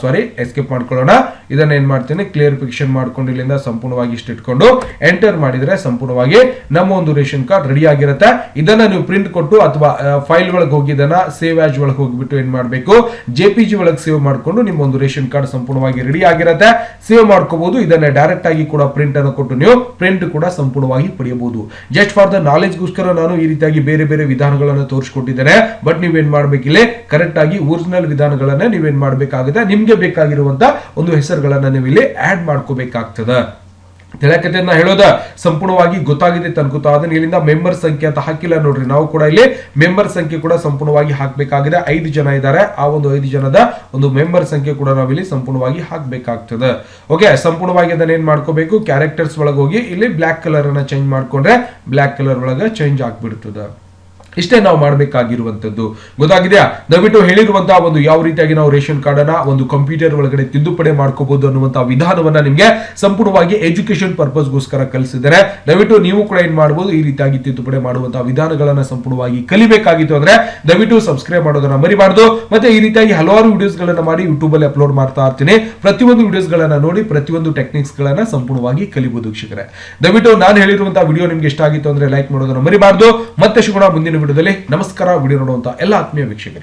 ಸಾರಿ ಎಸ್ಕೇಪ್ ಮಾಡ್ಕೊಳ್ಳೋಣ. ಇದನ್ನ ಏನ್ ಮಾಡ್ತೇನೆ? ಕ್ಲಿಯರಿಫಿಕೇಶನ್ ಮಾಡ್ಕೊಂಡು ಇಲ್ಲಿಂದ ಸಂಪೂರ್ಣವಾಗಿ ಇಷ್ಟು ಇಟ್ಕೊಂಡು ಎಂಟರ್ ಮಾಡಿದ್ರೆ ಸಂಪೂರ್ಣವಾಗಿ ನಮ್ಮ ಒಂದು ರೇಷನ್ ಕಾರ್ಡ್ ರೆಡಿ ಆಗಿರುತ್ತೆ. ಇದನ್ನ ನೀವು ಪ್ರಿಂಟ್ ಕೊಟ್ಟು ಅಥವಾ ಫೈಲ್ ಒಳಗೆ ಹೋಗಿ ಇದನ್ನ ಸೇವ್ ಆಜ್ ಒಳಗೆ ಹೋಗ್ಬಿಟ್ಟು ಏನ್ ಮಾಡಬೇಕು? ಜೆ ಪಿ ಜಿ ಒಳಗೆ ಸೇವ್ ಮಾಡಿಕೊಂಡು ನಿಮ್ಮ ಒಂದು ರೇಷನ್ ಕಾರ್ಡ್ ಸಂಪೂರ್ಣವಾಗಿ ರೆಡಿ ಆಗಿರುತ್ತೆ. ಸೇವ್ ಮಾಡ್ಕೋಬಹುದು ಇದನ್ನ ಡೈರೆಕ್ಟ್ ಆಗಿ ಕೂಡ ಪ್ರಿಂಟ್ ಅನ್ನು ಕೊಟ್ಟು ನೀವು ಪ್ರಿಂಟ್ ಕೂಡ ಸಂಪೂರ್ಣವಾಗಿ ಪಡೆಯಬಹುದು. ಜಸ್ಟ್ ಫಾರ್ ದ ನಾಲೆಜ್ಗೋಸ್ಕರ ನಾನು ಈ ರೀತಿಯಾಗಿ ಬೇರೆ ಬೇರೆ ವಿಧಾನಗಳನ್ನು ತೋರಿಸ್ಕೊಟ್ಟಿದ್ದೇನೆ. ಬಟ್ ನೀವೇನ್ ಮಾಡ್ಬೇಕಿಲ್ಲ? ಕರೆಕ್ಟ್ ಆಗಿ ಒರಿಜಿನಲ್ ವಿಧಾನಗಳನ್ನ ನೀವೇನ್ ಮಾಡ್ಬೇಕಾಗಿದೆ? ನಿಮ್ಗೆ ಬೇಕಾಗಿರುವಂತ ಒಂದು ಹೆಸರುಗಳನ್ನ ನೀವು ಇಲ್ಲಿ ಆಡ್ ಮಾಡ್ಕೋಬೇಕಾಗ್ತದೆ. ನಾ ಹೇಳೋದ ಸಂಪೂರ್ಣವಾಗಿ ಗೊತ್ತಾಗಿದೆ ತನ್ಕೋತಾ. ಅದನ್ನ ಇಲ್ಲಿಂದ ಮೆಂಬರ್ ಸಂಖ್ಯೆ ಅಂತ ಹಾಕಿಲ್ಲ ನೋಡ್ರಿ. ನಾವು ಕೂಡ ಇಲ್ಲಿ ಮೆಂಬರ್ ಸಂಖ್ಯೆ ಕೂಡ ಸಂಪೂರ್ಣವಾಗಿ ಹಾಕ್ಬೇಕಾಗಿದೆ. ಐದು ಜನ ಇದ್ದಾರೆ. ಆ ಒಂದು ಐದು ಜನದ ಒಂದು ಮೆಂಬರ್ ಸಂಖ್ಯೆ ಕೂಡ ನಾವಿಲ್ಲಿ ಸಂಪೂರ್ಣವಾಗಿ ಹಾಕಬೇಕಾಗ್ತದ. ಓಕೆ ಸಂಪೂರ್ಣವಾಗಿ ಅದನ್ನ ಏನ್ ಮಾಡ್ಕೋಬೇಕು? ಕ್ಯಾರೆಕ್ಟರ್ಸ್ ಒಳಗೆ ಹೋಗಿ ಇಲ್ಲಿ ಬ್ಲಾಕ್ ಕಲರ್ ಅನ್ನ ಚೇಂಜ್ ಮಾಡ್ಕೊಂಡ್ರೆ ಬ್ಲಾಕ್ ಕಲರ್ ಒಳಗೆ ಚೇಂಜ್ ಆಗ್ಬಿಡ್ತದೆ. ಇಷ್ಟೇ ನಾವು ಮಾಡಬೇಕಾಗಿರುವಂಥದ್ದು. ಗೊತ್ತಾಗಿದೆಯಾ? ದಯವಿಟ್ಟು ಹೇಳಿರುವಂತಹ ಒಂದು ಯಾವ ರೀತಿಯಾಗಿ ನಾವು ರೇಷನ್ ಕಾರ್ಡ್ ಅನ್ನ ಒಂದು ಕಂಪ್ಯೂಟರ್ ಒಳಗಡೆ ತಿದ್ದುಪಡಿ ಮಾಡ್ಕೋಬಹುದು ಅನ್ನುವಂತಹ ವಿಧಾನವನ್ನ ನಿಮಗೆ ಸಂಪೂರ್ಣವಾಗಿ ಎಜುಕೇಶನ್ ಪರ್ಪಸ್ ಗೋಸ್ಕರ ಕಲಿಸಿದ್ದಾರೆ. ದಯವಿಟ್ಟು ನೀವು ಕೂಡ ಏನ್ ಮಾಡಬಹುದು ಈ ರೀತಿಯಾಗಿ ತಿದ್ದುಪಡಿ ಮಾಡುವಂತಹ ವಿಧಾನಗಳನ್ನ ಸಂಪೂರ್ಣವಾಗಿ ಕಲಿಬೇಕಾಗಿತ್ತು ಅಂದ್ರೆ ದಯವಿಟ್ಟು ಸಬ್ಸ್ಕ್ರೈಬ್ ಮಾಡೋದನ್ನ ಮರಿಬಾರ್ದು. ಮತ್ತೆ ಈ ರೀತಿಯಾಗಿ ಹಲವಾರು ವಿಡಿಯೋಸ್ ಗಳನ್ನ ಮಾಡಿ ಯೂಟ್ಯೂಬ್ ಅಲ್ಲಿ ಅಪ್ಲೋಡ್ ಮಾಡ್ತಾ ಇರ್ತೀನಿ. ಪ್ರತಿಯೊಂದು ವಿಡಿಯೋಸ್ ಗಳನ್ನ ನೋಡಿ, ಪ್ರತಿಯೊಂದು ಟೆಕ್ನಿಕ್ಸ್ ಗಳನ್ನ ಸಂಪೂರ್ಣವಾಗಿ ಕಲಿಬಹುದು ವೀಕ್ಷಕರೇ. ದಯವಿಟ್ಟು ನಾನು ಹೇಳಿರುವಂತಹ ವಿಡಿಯೋ ನಿಮ್ಗೆ ಇಷ್ಟ ಆಗಿತ್ತು ಅಂದ್ರೆ ಲೈಕ್ ಮಾಡೋದನ್ನ ಮರಿಬಾರ್ದು. ಮತ್ತೆ ಶುಕ್ರ ಮುಂದಿನ ವಿಡಿಯೋದಲ್ಲಿ ನಮಸ್ಕಾರ ವಿಡಿಯೋ ನೋಡುವಂತ ಎಲ್ಲ ಆತ್ಮೀಯ ವೀಕ್ಷಕರಿಗೆ.